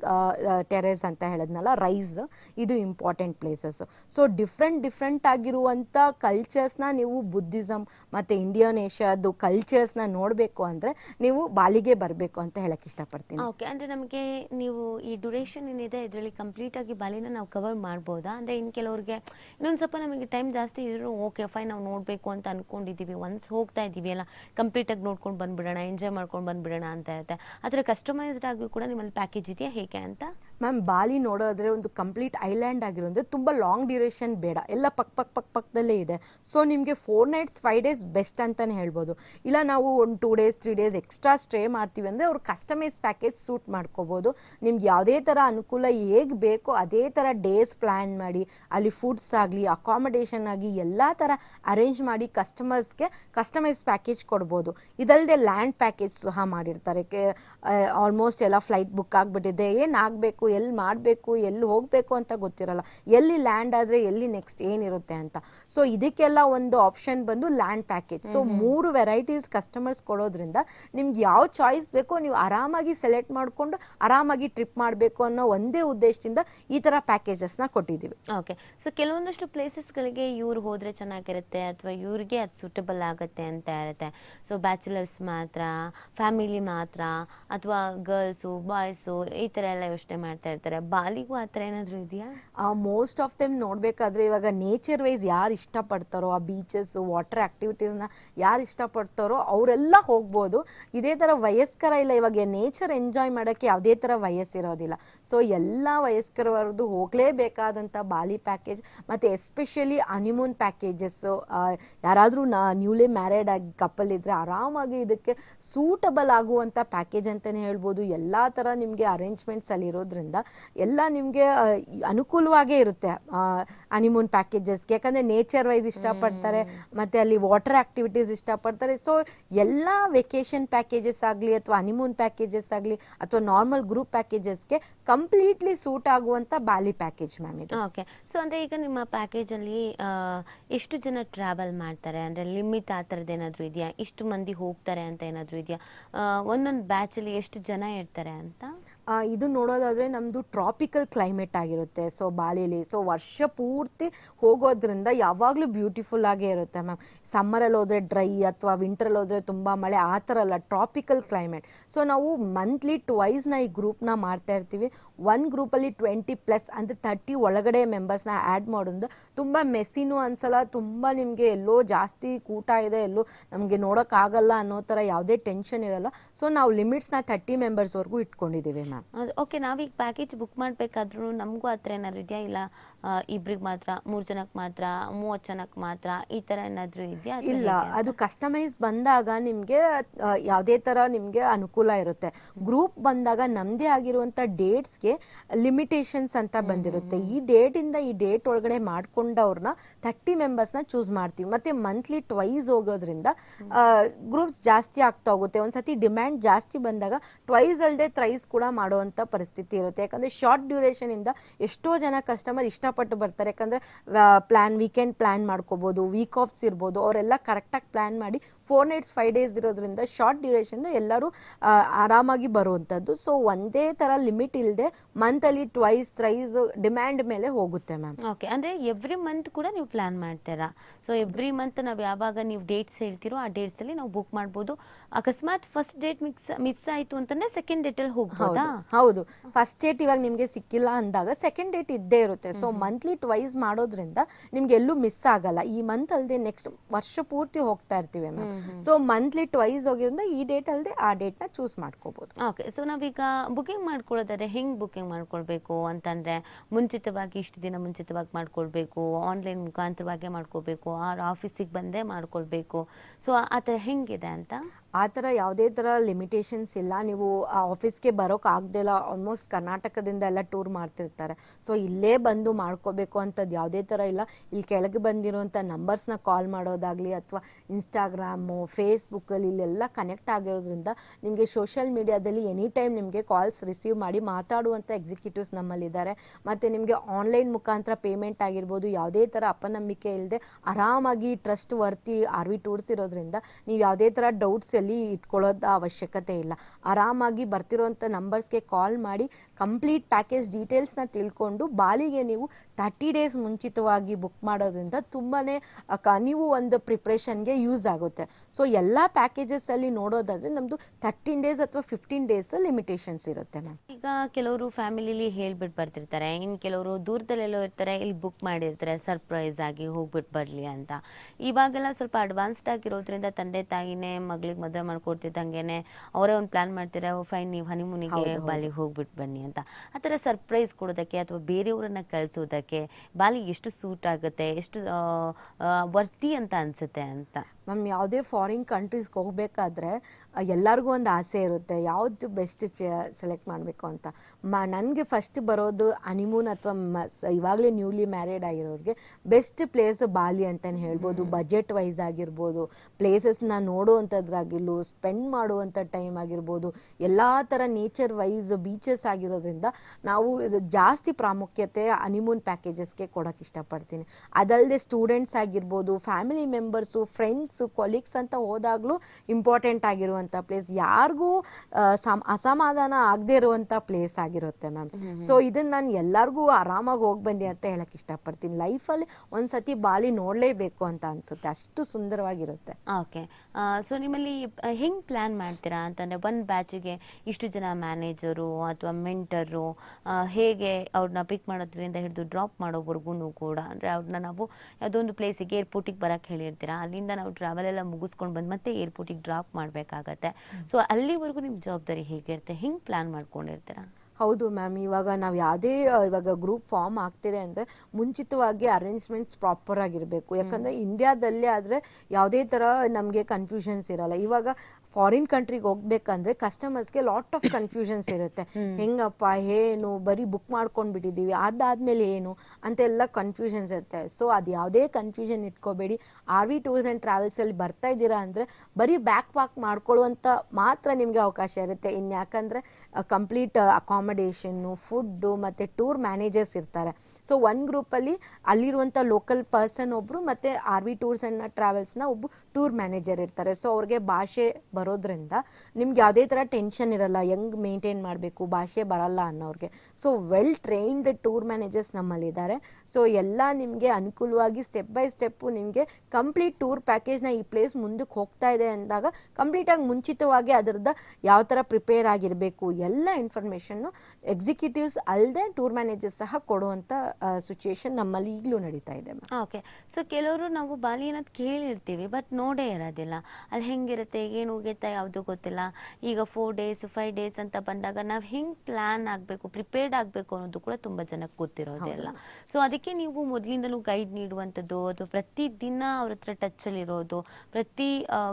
ಟೆರೇಸ್ ಅಂತ ಹೇಳಿದ್ನಲ್ಲ ರೈಸ್ ಇದು important places so different different ಆಗಿರುವಂಥ ಕಲ್ಚರ್ಸ್ನ ನೀವು ಬುದ್ಧಿಸಮ್ ಮತ್ತು ಇಂಡಿಯನ್ ಏಷ್ಯಾದು ಕಲ್ಚರ್ಸ್ನ ನೋಡಬೇಕು ಅಂದರೆ ನೀವು ಬಾಲಿಗೆ ಬರಬೇಕು ಅಂತ ಹೇಳಕ್ಕೆ ಇಷ್ಟಪಡ್ತೀನಿ. ಓಕೆ ಅಂದರೆ ನಮಗೆ ನೀವು ಈ ಡ್ಯೂರೇಷನ್ ಏನಿದೆ, ಇದರಲ್ಲಿ ಕಂಪ್ಲೀಟಾಗಿ ಬಾಲಿನ ನಾವು ಕವರ್ ಮಾಡ್ಬೋದಾ? ಅಂದರೆ ಇನ್ನು ಕೆಲವ್ರಿಗೆ ಇನ್ನೊಂದು ಸ್ವಲ್ಪ ನಮಗೆ ಟೈಮ್ ಜಾಸ್ತಿ ಇದ್ರು ಓಕೆ ಫೈನ್ ನಾವು ನೋಡಬೇಕು ಅಂತ ಅಂದ್ಕೊಂಡಿದ್ದೀವಿ ಒನ್ಸ್ ಹೋಗ್ತಾ ಇದ್ದೀವಿ ಎಲ್ಲ ಕಂಪ್ಲೀಟಾಗಿ ನೋಡ್ಕೊಂಡು ಬಂದುಬಿಡೋಣ ಎಂಜಾಯ್ ಮಾಡ್ಕೊಂಡು ಬಂದುಬಿಡೋಣ ಅಂತ ಇರುತ್ತೆ. ಆದರೆ ಕಸ್ಟಮೈಸ್ಡ್ ಆಗಿ ಕೂಡ ನಿಮ್ಮಲ್ಲಿ ಪ್ಯಾಕೇಜ್ ಇದೆಯಾ ಹೇಗೆ ಅಂತ? ಮ್ಯಾಮ್, ಬಾಲಿ ನೋಡೋದ್ರೆ ಒಂದು ಕಂಪ್ಲೀಟ್ ಐಲ್ಯಾಂಡ್ ಆಗಿರೋದ್ರೆ ತುಂಬ ಲಾಂಗ್ ಡ್ಯೂರೇಷನ್ ಬೇಡ. ಎಲ್ಲ ಪಕ್ ಪಕ್ ಪಕ್ ಪಕ್ಕದಲ್ಲೇ ಇದೆ. ಸೊ ನಿಮಗೆ four nights five days best ಅಂತಲೇ ಹೇಳ್ಬೋದು. ಇಲ್ಲ, ನಾವು ಒಂದು two days three days extra stay ಮಾಡ್ತೀವಿ ಅಂದರೆ ಅವ್ರು ಕಸ್ಟಮೈಸ್ ಪ್ಯಾಕೇಜ್ ಸೂಟ್ ಮಾಡ್ಕೋಬೋದು. ನಿಮ್ಗೆ ಯಾವುದೇ ಥರ ಅನುಕೂಲ ಹೇಗೆ ಬೇಕೋ ಅದೇ ಥರ ಡೇಸ್ ಪ್ಲ್ಯಾನ್ ಮಾಡಿ, ಅಲ್ಲಿ ಫುಡ್ಸ್ ಆಗಲಿ ಅಕಾಮಡೇಷನ್ ಆಗಿ ಎಲ್ಲ ಥರ ಅರೇಂಜ್ ಮಾಡಿ ಕಸ್ಟಮರ್ಸ್ಗೆ ಕಸ್ಟಮೈಸ್ ಪ್ಯಾಕೇಜ್ ಕೊಡ್ಬೋದು. ಇದಲ್ಲದೆ ಲ್ಯಾಂಡ್ ಪ್ಯಾಕೇಜ್ ಸಹ ಮಾಡಿರ್ತಾರೆ. ಆಲ್ಮೋಸ್ಟ್ ಎಲ್ಲ ಫ್ಲೈಟ್ ಬುಕ್ ಆಗಿಬಿಟ್ಟಿದೆ. ಏನು ಆಗಬೇಕು ಎಲ್ಲಿ ಮಾಡಬೇಕು ಎಲ್ಲಿ ಹೋಗಬೇಕು ಅಂತ ಗೊತ್ತಿರಲ್ಲ. ಎಲ್ಲಿ ಲ್ಯಾಂಡ್ ಆದರೆ ಎಲ್ಲಿ ನೆಕ್ಸ್ಟ್ ಏನಿರುತ್ತೆ ಅಂತ. ಸೊ ಇದಕ್ಕೆಲ್ಲ ಒಂದು ಆಪ್ಷನ್ ಬಂದು ಲ್ಯಾಂಡ್ ಪ್ಯಾಕೇಜ್ ಸೊ ಮೂರು ವೆರೈಟೀಸ್ ಕಸ್ಟಮರ್ಸ್ ಕೊಡೋದ್ರಿಂದ ನಿಮ್ಗೆ ಯಾವ ಚಾಯ್ಸ್ ಬೇಕೋ ನೀವು ಆರಾಮಾಗಿ ಸೆಲೆಕ್ಟ್ ಮಾಡಿಕೊಂಡು ಆರಾಮಾಗಿ ಟ್ರಿಪ್ ಮಾಡಬೇಕು ಅನ್ನೋ ಒಂದೇ ಉದ್ದೇಶದಿಂದ ಈ ಥರ ಪ್ಯಾಕೇಜಸ್ನ ಕೊಟ್ಟಿದ್ದೀವಿ. ಓಕೆ ಸೊ ಕೆಲವೊಂದಷ್ಟು ಪ್ಲೇಸಸ್ಗಳಿಗೆ ಇವ್ರು ಹೋದರೆ ಚೆನ್ನಾಗಿರುತ್ತೆ ಅಥವಾ ಇವ್ರಿಗೆ ಅದು ಸೂಟಬಲ್ ಆಗುತ್ತೆ ಅಂತ ಇರುತ್ತೆ. ಸೊ ಬ್ಯಾಚುಲರ್ಸ್ ಮಾತ್ರ ಫ್ಯಾಮಿಲಿ ಮಾತ್ರ ಅಥವಾ ಗರ್ಲ್ಸು ಬಾಯ್ಸು ಈ ಥರ ಎಲ್ಲ ಯೋಚನೆ ಮಾಡಿ ಮಾಡ್ತಾ ಇರ್ತಾರೆ. ಬಾಲಿಗೂ ಆ ಥರ ಏನಾದರೂ ಇದೆಯಾ? ಮೋಸ್ಟ್ ಆಫ್ ದೆಮ್ ನೋಡಬೇಕಾದ್ರೆ ಇವಾಗ ನೇಚರ್ ವೈಸ್ ಯಾರು ಇಷ್ಟಪಡ್ತಾರೋ, ಆ ಬೀಚಸ್ ವಾಟರ್ ಆ್ಯಕ್ಟಿವಿಟೀಸ್ನ ಯಾರು ಇಷ್ಟಪಡ್ತಾರೋ ಅವರೆಲ್ಲ ಹೋಗ್ಬೋದು. ಇದೇ ಥರ ವಯಸ್ಕರ ಇಲ್ಲ, ಇವಾಗ ನೇಚರ್ ಎಂಜಾಯ್ ಮಾಡೋಕ್ಕೆ ಯಾವುದೇ ಥರ ವಯಸ್ಸಿರೋದಿಲ್ಲ ಸೊ ಎಲ್ಲ ವಯಸ್ಕರವರದು ಹೋಗಲೇಬೇಕಾದಂಥ ಬಾಲಿ ಪ್ಯಾಕೇಜ್ ಮತ್ತು ಎಸ್ಪೆಷಲಿ ಹನಿಮೂನ್ ಪ್ಯಾಕೇಜಸ್ಸು ಯಾರಾದರೂ ನಾ ನ್ಯೂಲಿ ಮ್ಯಾರೇಡ್ ಆಗಿ ಕಪಲ್ ಇದ್ದರೆ ಆರಾಮಾಗಿ ಇದಕ್ಕೆ ಸೂಟಬಲ್ ಆಗುವಂಥ ಪ್ಯಾಕೇಜ್ ಅಂತಲೇ ಹೇಳ್ಬೋದು. ಎಲ್ಲ ಥರ ನಿಮಗೆ ಅರೇಂಜ್ಮೆಂಟ್ಸ್ ಅಲ್ಲಿ ಇರೋದ್ರಿಂದ ಎಲ್ಲ ನಿಮಗೆ ಅನುಕೂಲವಾಗೇ ಇರುತ್ತೆ. ಅನಿಮೂನ್ ಪ್ಯಾಕೇಜಸ್ಗೆ ಯಾಕಂದರೆ ನೇಚರ್ ವೈಸ್ ಇಷ್ಟಪಡ್ತಾರೆ ಮತ್ತು ಅಲ್ಲಿ ವಾಟರ್ ಆ್ಯಕ್ಟಿವಿಟೀಸ್ ಇಷ್ಟಪಡ್ತಾರೆ. ಸೊ ಎಲ್ಲ ವೆಕೇಷನ್ ಪ್ಯಾಕೇಜಸ್ ಆಗಲಿ ಅಥವಾ ಅನಿಮೂನ್ ಪ್ಯಾಕೇಜಸ್ ಆಗಲಿ ಅಥವಾ ನಾರ್ಮಲ್ ಗ್ರೂಪ್ ಪ್ಯಾಕೇಜಸ್ಗೆ ಕಂಪ್ಲೀಟ್ಲಿ ಸೂಟ್ ಆಗುವಂಥ ಬಾಲಿ ಪ್ಯಾಕೇಜ್ ಮ್ಯಾಮ್ ಇದು. ಓಕೆ ಸೊ ಅಂದರೆ ಈಗ ನಿಮ್ಮ ಪ್ಯಾಕೇಜಲ್ಲಿ ಎಷ್ಟು ಜನ ಟ್ರಾವೆಲ್ ಮಾಡ್ತಾರೆ? ಅಂದರೆ ಲಿಮಿಟ್ ಆ ಥರದ್ದು ಏನಾದರೂ ಇದೆಯಾ? ಇಷ್ಟು ಮಂದಿ ಹೋಗ್ತಾರೆ ಅಂತ ಏನಾದರೂ ಇದೆಯಾ? ಒಂದೊಂದು ಬ್ಯಾಚಲ್ಲಿ ಎಷ್ಟು ಜನ ಇರ್ತಾರೆ ಅಂತ? ಇದು ನೋಡೋದಾದ್ರೆ ನಮ್ಮದು ಟ್ರಾಪಿಕಲ್ ಕ್ಲೈಮೇಟ್ ಆಗಿರುತ್ತೆ. ಸೊ ಬಾಲಿಲಿ ಸೊ ವರ್ಷ ಪೂರ್ತಿ ಹೋಗೋದ್ರಿಂದ ಯಾವಾಗಲೂ ಬ್ಯೂಟಿಫುಲ್ ಆಗೇ ಇರುತ್ತೆ ಮ್ಯಾಮ್ ಸಮ್ಮರಲ್ಲಿ ಹೋದರೆ ಡ್ರೈ ಅಥವಾ ವಿಂಟ್ರಲ್ಲಿ ಹೋದರೆ ತುಂಬ ಮಳೆ, ಆ ಥರ ಅಲ್ಲ ಟ್ರಾಪಿಕಲ್ ಕ್ಲೈಮೇಟ್ ಸೊ ನಾವು ಮಂತ್ಲಿ ಟ್ವೈಸ್ನ ಈ ಗ್ರೂಪ್ನ ಮಾಡ್ತಾ ಇರ್ತೀವಿ. ಒನ್ ಗ್ರೂಪಲ್ಲಿ ಟ್ವೆಂಟಿ ಪ್ಲಸ್ ಅಂದರೆ ತರ್ಟಿ ಒಳಗಡೆ ಮೆಂಬರ್ಸ್ನ ಆ್ಯಡ್ ಮಾಡೋದ್ರಿಂದ ತುಂಬ ಮೆಸ್ಸಿನೂ ಅನ್ಸಲ್ಲ, ತುಂಬ ನಿಮಗೆ ಎಲ್ಲೋ ಜಾಸ್ತಿ ಕೂಟ ಇದೆ, ಎಲ್ಲೋ ನಮಗೆ ನೋಡೋಕ್ಕಾಗಲ್ಲ ಅನ್ನೋ ಥರ ಯಾವುದೇ ಟೆನ್ಷನ್ ಇರಲ್ಲ. ಸೊ ನಾವು ಲಿಮಿಟ್ಸ್ನ ತರ್ಟಿ ಮೆಂಬರ್ಸ್ವರೆಗೂ ಇಟ್ಕೊಂಡಿದ್ದೀವಿ ಮ್ಯಾಮ್ ಓಕೆ ನಾವೀಗ ಪ್ಯಾಕೇಜ್ ಬುಕ್ ಮಾಡಬೇಕಾದ್ರೂ ನಮಗೂ ಆ ಥರ ಏನಾದ್ರು ಇದೆಯಾ? ಇಲ್ಲ ಇಬ್ರಿಗೆ ಮಾತ್ರ ಮೂರು ಜನಕ್ಕೆ ಮಾತ್ರ ಮೂವತ್ತು ಜನಕ್ಕೆ ಮಾತ್ರ ಈ ಥರ ಏನಾದರೂ ಇದೆಯಾ? ಇಲ್ಲ ಅದು ಕಸ್ಟಮೈಸ್ ಬಂದಾಗ ನಿಮಗೆ ಯಾವುದೇ ಥರ ನಿಮಗೆ ಅನುಕೂಲ ಇರುತ್ತೆ. ಗ್ರೂಪ್ ಬಂದಾಗ ನಮ್ಮದೇ ಆಗಿರುವಂಥ ಡೇಟ್ಸ್ಗೆ ಲಿಮಿಟೇಷನ್ಸ್ ಅಂತ ಬಂದಿರುತ್ತೆ. ಈ ಡೇಟಿಂದ ಈ ಡೇಟ್ ಒಳಗಡೆ ಮಾಡ್ಕೊಂಡವ್ರನ್ನ ತರ್ಟಿ ಮೆಂಬರ್ಸ್ನ ಚೂಸ್ ಮಾಡ್ತೀವಿ. ಮತ್ತು ಮಂತ್ಲಿ ಟ್ವೈಸ್ ಹೋಗೋದ್ರಿಂದ ಗ್ರೂಪ್ಸ್ ಜಾಸ್ತಿ ಆಗ್ತಾ ಹೋಗುತ್ತೆ. ಒಂದ್ಸತಿ ಡಿಮ್ಯಾಂಡ್ ಜಾಸ್ತಿ ಬಂದಾಗ ಟ್ವೈಸ್ ಅಲ್ಲದೆ ಥ್ರೈಸ್ ಕೂಡ ಮಾಡುವಂಥ ಪರಿಸ್ಥಿತಿ ಇರುತ್ತೆ. ಯಾಕಂದರೆ ಶಾರ್ಟ್ ಡ್ಯೂರೇಷನಿಂದ ಎಷ್ಟೋ ಜನ ಕಸ್ಟಮರ್ ಇಷ್ಟಪಟ್ಟು ಬರ್ತಾರೆ. ಯಾಕಂದರೆ ಪ್ಲ್ಯಾನ್ ವೀಕೆಂಡ್ ಪ್ಲ್ಯಾನ್ ಮಾಡ್ಕೋಬೋದು ವೀಕ್ ಆಫ್ಸ್ ಇರ್ಬೋದು, ಅವರೆಲ್ಲ ಕರೆಕ್ಟಾಗಿ ಪ್ಲ್ಯಾನ್ ಮಾಡಿ ಫೋರ್ ನೈಟ್ಸ್ ಫೈವ್ ಡೇಸ್ ಇರೋದ್ರಿಂದ ಶಾರ್ಟ್ ಡ್ಯೂರೇಷನ್ ಎಲ್ಲರೂ ಆರಾಮಾಗಿ ಬರುವಂಥದ್ದು. ಸೊ ಒಂದೇ ಥರ ಲಿಮಿಟ್ ಇಲ್ಲದೆ ಮಂತಲ್ಲಿ ಟ್ವೈಸ್ ಥ್ರೈಸ್ ಡಿಮ್ಯಾಂಡ್ ಮೇಲೆ ಹೋಗುತ್ತೆ ಮ್ಯಾಮ್. ಓಕೆ ಅಂದರೆ ಎವ್ರಿ ಮಂತ್ ಕೂಡ ನೀವು ಪ್ಲ್ಯಾನ್ ಮಾಡ್ತೀರಾ? ಸೊ ಎವ್ರಿ ಮಂತ್ ನಾವು ಯಾವಾಗ ನೀವು ಡೇಟ್ಸ್ ಹೇಳ್ತೀರೋ ಆ ಡೇಟ್ಸಲ್ಲಿ ನಾವು ಬುಕ್ ಮಾಡ್ಬೋದು. ಅಕಸ್ಮಾತ್ ಫಸ್ಟ್ ಡೇಟ್ ಮಿಕ್ಸ್ ಮಿಸ್ ಆಯಿತು ಅಂತಂದರೆ ಸೆಕೆಂಡ್ ಡೇಟಲ್ಲಿ ಹೋಗ್ಬೋದಾ? ಹೌದು ಫಸ್ಟ್ ಡೇಟ್ ಇವಾಗ ನಿಮಗೆ ಸಿಕ್ಕಿಲ್ಲ ಅಂದಾಗ ಸೆಕೆಂಡ್ ಡೇಟ್ ಇದ್ದೇ ಇರುತ್ತೆ. ಸೊ ಮಂತ್ಲಿ ಟ್ವೈಸ್ ಮಾಡೋದ್ರಿಂದ ನಿಮ್ಗೆ ಎಲ್ಲೂ ಮಿಸ್ ಆಗಲ್ಲ. ಈ ಮಂತ್ ಅಲ್ಲದೆ ನೆಕ್ಸ್ಟ್ ವರ್ಷ ಪೂರ್ತಿ ಹೋಗ್ತಾ ಇರ್ತೀವಿ ಮ್ಯಾಮ್. ಸೊ ಮಂತ್ಲಿ ಟ್ವೈಸ್ ಹೋಗಿರೋದ್ರಿಂದ ಈ ಡೇಟ್ ಅಲ್ಲದೆ ಆ ಡೇಟ್ನ ಚೂಸ್ ಮಾಡ್ಕೋಬಹುದು ಓಕೆ ಸೊ ನಾವೀಗ ಬುಕಿಂಗ್ ಮಾಡ್ಕೊಳ್ಳೋದಾದ್ರೆ ಹೆಂಗ್ ಬುಕಿಂಗ್ ಮಾಡ್ಕೊಳ್ಬೇಕು ಅಂತಂದ್ರೆ ಮುಂಚಿತವಾಗಿ ಇಷ್ಟು ದಿನ ಮುಂಚಿತವಾಗಿ ಮಾಡ್ಕೊಳ್ಬೇಕು ಆನ್ಲೈನ್ ಮುಖಾಂತರವಾಗೇ ಮಾಡ್ಕೋಬೇಕು ಆರ್ ಆಫೀಸಿಗೆ ಬಂದೇ ಮಾಡ್ಕೊಳ್ಬೇಕು. ಸೊ ಆ ಥರ ಹೆಂಗಿದೆ ಅಂತ? ಆ ಥರ ಯಾವುದೇ ಥರ ಲಿಮಿಟೇಷನ್ಸ್ ಇಲ್ಲ. ನೀವು, ಆ ಆಫೀಸ್ಗೆ ಇಲ್ಲ. ಆಲ್ಮೋಸ್ಟ್ ಕರ್ನಾಟಕದಿಂದ ಎಲ್ಲ ಟೂರ್ ಮಾಡ್ತಿರ್ತಾರೆ. ಸೊ ಇಲ್ಲೇ ಬಂದು ಮಾಡ್ಕೋಬೇಕು ಅಂಥದ್ದು ಯಾವುದೇ ಥರ ಇಲ್ಲ. ಇಲ್ಲಿ ಕೆಳಗೆ ಬಂದಿರುವಂಥ ನಂಬರ್ಸ್ನ ಕಾಲ್ ಮಾಡೋದಾಗಲಿ ಅಥವಾ ಇನ್ಸ್ಟಾಗ್ರಾಮು ಫೇಸ್ಬುಕ್ಕಲ್ಲಿ ಇಲ್ಲೆಲ್ಲ ಕನೆಕ್ಟ್ ಆಗಿರೋದ್ರಿಂದ ನಿಮಗೆ ಸೋಷಿಯಲ್ ಮೀಡಿಯಾದಲ್ಲಿ ಎನಿ ಟೈಮ್ ನಿಮಗೆ ಕಾಲ್ಸ್ ರಿಸೀವ್ ಮಾಡಿ ಮಾತಾಡುವಂಥ ಎಕ್ಸಿಕ್ಯೂಟಿವ್ಸ್ ನಮ್ಮಲ್ಲಿದ್ದಾರೆ ಮತ್ತು ನಿಮಗೆ ಆನ್ಲೈನ್ ಮುಖಾಂತರ ಪೇಮೆಂಟ್ ಆಗಿರ್ಬೋದು. ಯಾವುದೇ ಥರ ಅಪನಂಬಿಕೆ ಇಲ್ಲದೆ ಆರಾಮಾಗಿ trustworthy R V tours ಇರೋದ್ರಿಂದ ನೀವು ಯಾವುದೇ ಥರ ಡೌಟ್ಸ್ ಇಟ್ಕೊಳ್ಳೋದು ಅವಶ್ಯಕತೆ ಇಲ್ಲ. ಆರಾಮಾಗಿ ಬರ್ತಿರೋಂಥ ನಂಬರ್ಸ್ಗೆ ಕಾಲ್ ಮಾಡಿ ಕಂಪ್ಲೀಟ್ ಪ್ಯಾಕೇಜ್ ಡೀಟೇಲ್ಸ್ನ ತಿಳ್ಕೊಂಡು ಬಾಲಿಗೆ ನೀವು ತರ್ಟಿ ಡೇಸ್ ಮುಂಚಿತವಾಗಿ ಬುಕ್ ಮಾಡೋದ್ರಿಂದ ತುಂಬಾ ನೀವು ಒಂದು ಪ್ರಿಪ್ರೇಷನ್ಗೆ ಯೂಸ್ ಆಗುತ್ತೆ. ಸೊ ಎಲ್ಲ ಪ್ಯಾಕೇಜಸ್ಸಲ್ಲಿ ನೋಡೋದಾದರೆ ನಮ್ಮದು ತರ್ಟೀನ್ ಡೇಸ್ ಅಥವಾ ಫಿಫ್ಟೀನ್ ಡೇಸ್ ಲಿಮಿಟೇಷನ್ಸ್ ಇರುತ್ತೆ ಮ್ಯಾಮ್ ಈಗ ಕೆಲವರು ಫ್ಯಾಮಿಲಿಲಿ ಹೇಳ್ಬಿಟ್ಟು ಬರ್ತಿರ್ತಾರೆ. ಇನ್ನು ಕೆಲವರು ದೂರದಲ್ಲೆಲ್ಲೋ ಇರ್ತಾರೆ, ಇಲ್ಲಿ ಬುಕ್ ಮಾಡಿರ್ತಾರೆ ಸರ್ಪ್ರೈಸ್ ಆಗಿ ಹೋಗ್ಬಿಟ್ಟು ಬರಲಿ ಅಂತ. ಇವಾಗೆಲ್ಲ ಸ್ವಲ್ಪ ಅಡ್ವಾನ್ಸ್ಡ್ ಆಗಿರೋದ್ರಿಂದ ತಂದೆ ತಾಯಿನೇ ಮಗಳಿಗೆ ಮದುವೆ ಮಾಡ್ಕೊಡ್ತಿದ್ದಂಗೆನೆ ಅವರೇ ಒಂದು ಪ್ಲಾನ್ ಮಾಡ್ತಾರೆ ಫೈನ್ ನೀವು ಹನಿಮೂನಿಗೆ ಬಾಲಿಗೆ ಹೋಗ್ಬಿಟ್ಟು ಬನ್ನಿ ಅಂತ. ಆ ಥರ ಸರ್ಪ್ರೈಸ್ ಕೊಡೋದಕ್ಕೆ ಅಥವಾ ಬೇರೆಯವರನ್ನ ಕಳಿಸೋದಕ್ಕೆ ಬಾಲಿಗೆ ಎಷ್ಟು ಸೂಟ್ ಆಗುತ್ತೆ ಎಷ್ಟು ವರ್ತಿ ಅಂತ ಅನಿಸುತ್ತೆ ಅಂತ. ಮ್ಯಾಮ್ ಯಾವುದೇ ಫಾರಿನ್ ಕಂಟ್ರೀಸ್ಗೆ ಹೋಗಬೇಕಾದ್ರೆ ಎಲ್ಲರಿಗೂ ಒಂದು ಆಸೆ ಇರುತ್ತೆ. ಯಾವುದು ಬೆಸ್ಟ್ ಸೆಲೆಕ್ಟ್ ಮಾಡಬೇಕು ಅಂತ. ಮ ನನಗೆ ಫಸ್ಟ್ ಬರೋದು ಅನಿಮೂನ್ ಅಥವಾ ಇವಾಗಲೇ ನ್ಯೂಲಿ ಮ್ಯಾರೇಡ್ ಆಗಿರೋರಿಗೆ ಬೆಸ್ಟ್ ಪ್ಲೇಸ್ ಬಾಲಿ ಅಂತಲೇ ಹೇಳ್ಬೋದು. ಬಜೆಟ್ ವೈಸ್ ಆಗಿರ್ಬೋದು. ಪ್ಲೇಸಸ್ನ ನೋಡುವಂಥದ್ರಾಗಿರ್ಲು ಸ್ಪೆಂಡ್ ಮಾಡುವಂಥ ಟೈಮ್ ಆಗಿರ್ಬೋದು. ಎಲ್ಲ ಥರ ನೇಚರ್ ವೈಸ್ ಬೀಚಸ್ ಆಗಿರೋದ್ರಿಂದ ನಾವು ಇದು ಜಾಸ್ತಿ ಪ್ರಾಮುಖ್ಯತೆ ಅನಿಮೂನ್ ಪ್ಯಾಕೇಜಸ್ಗೆ ಕೊಡೋಕ್ಕೆ ಇಷ್ಟಪಡ್ತೀನಿ. ಅದಲ್ಲದೆ ಸ್ಟೂಡೆಂಟ್ಸ್ ಆಗಿರ್ಬೋದು family members friends friends colleagues ಅಂತ ಹೋದಾಗಲೂ ಇಂಪಾರ್ಟೆಂಟ್ ಆಗಿರುವಂಥ ಪ್ಲೇಸ್ ಯಾರಿಗೂ ಸಮ ಅಸಮಾಧಾನ ಆಗದೆ ಇರುವಂಥ ಪ್ಲೇಸ್ ಆಗಿರುತ್ತೆ ಮ್ಯಾಮ್ ಸೊ ಇದನ್ನ ನಾನು ಎಲ್ಲರಿಗೂ ಆರಾಮಾಗಿ ಹೋಗಿ ಬಂದಿ ಅಂತ ಹೇಳಕ್ ಇಷ್ಟಪಡ್ತೀನಿ. ಲೈಫಲ್ಲಿ ಒಂದ್ಸತಿ ಬಾಲಿ ನೋಡಲೇಬೇಕು ಅಂತ ಅನ್ಸುತ್ತೆ. ಅಷ್ಟು ಸುಂದರವಾಗಿರುತ್ತೆ. ಓಕೆ ಸೊ ನಿಮ್ಮಲ್ಲಿ ಹೆಂಗೆ ಪ್ಲ್ಯಾನ್ ಮಾಡ್ತೀರಾ ಅಂತಂದರೆ ಒಂದು ಬ್ಯಾಚಿಗೆ ಇಷ್ಟು ಜನ ಮ್ಯಾನೇಜರು ಅಥವಾ ಮೆಂಟರು ಹೇಗೆ ಅವ್ರನ್ನ ಪಿಕ್ ಮಾಡೋದ್ರಿಂದ ಹಿಡಿದು ಡ್ರಾಪ್ ಮಾಡೋವರೆಗೂ ಕೂಡ ಅಂದರೆ ಅವ್ರನ್ನ ನಾವು ಯಾವುದೋ ಒಂದು ಪ್ಲೇಸಿಗೆ ಏರ್ಪೋರ್ಟಿಗೆ ಬರೋಕ್ಕೆ ಹೇಳಿರ್ತೀರಾ ಅಲ್ಲಿಂದ ನಾವು ಟ್ರಾವೆಲ್ ಎಲ್ಲ ಮುಗಿಸ್ಕೊಂಡು ಬಂದು ಮತ್ತೆ ಏರ್ಪೋರ್ಟಿಗೆ ಡ್ರಾಪ್ ಮಾಡಬೇಕಾಗತ್ತೆ. ಸೊ ಅಲ್ಲಿವರೆಗೂ ನಿಮ್ಮ ಜವಾಬ್ದಾರಿ ಹೇಗಿರುತ್ತೆ? ಹೆಂಗೆ ಪ್ಲ್ಯಾನ್ ಮಾಡ್ಕೊಂಡಿರ್ತೀರಾ? ಹೌದು ಮ್ಯಾಮ್ ಇವಾಗ ನಾವು ಯಾವುದೇ ಇವಾಗ ಗ್ರೂಪ್ ಫಾರ್ಮ್ ಆಗ್ತಿದೆ ಅಂದರೆ ಮುಂಚಿತವಾಗಿ ಅರೇಂಜ್ಮೆಂಟ್ಸ್ ಪ್ರಾಪರ್ ಆಗಿರಬೇಕು. ಯಾಕಂದರೆ ಇಂಡಿಯಾದಲ್ಲೇ ಆದರೆ ಯಾವುದೇ ಥರ ನಮಗೆ ಕನ್ಫ್ಯೂಷನ್ಸ್ ಇರಲ್ಲ. ಇವಾಗ ಫಾರಿನ್ ಕಂಟ್ರಿಗೆ ಹೋಗ್ಬೇಕಂದ್ರೆ ಕಸ್ಟಮರ್ಸ್ಗೆ ಲಾಟ್ ಆಫ್ ಕನ್ಫ್ಯೂಷನ್ಸ್ ಇರುತ್ತೆ. [LAUGHS] ಹೆಂಗಪ್ಪ ಏನು ಬರೀ ಬುಕ್ ಮಾಡ್ಕೊಂಡು ಬಿಟ್ಟಿದ್ದೀವಿ ಅದಾದ್ಮೇಲೆ ಏನು ಅಂತೆಲ್ಲ ಕನ್ಫ್ಯೂಷನ್ಸ್ ಇರುತ್ತೆ. ಸೊ ಅದು ಯಾವುದೇ ಕನ್ಫ್ಯೂಷನ್ ಇಟ್ಕೋಬೇಡಿ. ಆರ್ ವಿ ಟೂರ್ಸ್ ಆ್ಯಂಡ್ ಟ್ರಾವೆಲ್ಸಲ್ಲಿ ಬರ್ತಾ ಇದ್ದೀರಾ ಅಂದರೆ ಬರೀ ಬ್ಯಾಕ್ ಪ್ಯಾಕ್ ಮಾಡ್ಕೊಳ್ಳುವಂಥ ಮಾತ್ರ ನಿಮಗೆ ಅವಕಾಶ ಇರುತ್ತೆ. ಇನ್ಯಾಕಂದ್ರೆ ಯಾಕಂದರೆ ಕಂಪ್ಲೀಟ್ ಅಕಾಮಡೇಷನ್ನು ಫುಡ್ಡು ಮತ್ತು ಟೂರ್ ಮ್ಯಾನೇಜರ್ಸ್ ಇರ್ತಾರೆ. ಸೊ ಒಂದು ಗ್ರೂಪಲ್ಲಿ ಅಲ್ಲಿರುವಂಥ ಲೋಕಲ್ ಪರ್ಸನ್ ಒಬ್ಬರು ಮತ್ತು ಆರ್ ವಿ ಟೂರ್ಸ್ ಆ್ಯಂಡ್ ಟ್ರಾವೆಲ್ಸ್ನ ಒಬ್ಬ ಟೂರ್ ಮ್ಯಾನೇಜರ್ ಇರ್ತಾರೆ. ಸೊ ಅವ್ರಿಗೆ ಭಾಷೆ ಬರೋದ್ರಿಂದ ನಿಮ್ಗೆ ಯಾವುದೇ ಥರ ಟೆನ್ಷನ್ ಇರಲ್ಲ, ಹೆಂಗ್ ಮೇಂಟೈನ್ ಮಾಡಬೇಕು, ಭಾಷೆ ಬರಲ್ಲ ಅನ್ನೋರಿಗೆ. So well trained tour managers ನಮ್ಮಲ್ಲಿದ್ದಾರೆ. So ಎಲ್ಲ ನಿಮಗೆ ಅನುಕೂಲವಾಗಿ ಸ್ಟೆಪ್ ಬೈ ಸ್ಟೆಪ್ಪು ನಿಮಗೆ ಕಂಪ್ಲೀಟ್ ಟೂರ್ ಪ್ಯಾಕೇಜ್ನ ಈ ಪ್ಲೇಸ್ ಮುಂದಕ್ಕೆ ಹೋಗ್ತಾ ಇದೆ ಅಂದಾಗ ಕಂಪ್ಲೀಟಾಗಿ ಮುಂಚಿತವಾಗಿ ಅದರದ್ದು ಯಾವ ಥರ ಪ್ರಿಪೇರ್ ಆಗಿರಬೇಕು, ಎಲ್ಲ ಇನ್ಫಾರ್ಮೇಷನ್ನು ಎಕ್ಸಿಕ್ಯೂಟಿವ್ಸ್ ಅಲ್ಲದೆ ಟೂರ್ ಮ್ಯಾನೇಜರ್ಸ್ ಸಹ ಕೊಡುವಂಥ ಸಿಚುಯೇಷನ್ ನಮ್ಮಲ್ಲಿ ಈಗಲೂ ನಡೀತಾ ಇದೆ ಓಕೆ ಸೊ ಕೆಲವರು ನಾವು ಬಾಲಿ ಅನ್ನೋದು ಕೇಳಿರ್ತೀವಿ ಬಟ್ ನೋಡೇ ಇರೋದಿಲ್ಲ. ಅಲ್ಲಿ ಹೆಂಗಿರುತ್ತೆ ಏನು ಉಗೇತ ಯಾವುದು ಗೊತ್ತಿಲ್ಲ. ಈಗ ಫೋರ್ ಡೇಸ್ ಫೈವ್ ಡೇಸ್ ಅಂತ ಬಂದಾಗ ನಾವು ಹೆಂಗೆ ಪ್ಲ್ಯಾನ್ ಆಗಬೇಕು ಪ್ರಿಪೇರ್ಡ್ ಆಗಬೇಕು ಅನ್ನೋದು ಕೂಡ ತುಂಬ ಜನಕ್ಕೆ ಗೊತ್ತಿರೋದಿಲ್ಲ. ಸೊ ಅದಕ್ಕೆ ನೀವು ಮೊದಲಿಂದಲೂ ಗೈಡ್ ನೀಡುವಂಥದ್ದು ಅಥವಾ ಪ್ರತಿದಿನ ಅವ್ರ ಹತ್ರ ಟಚ್ಚಲ್ಲಿರೋದು ಪ್ರತಿ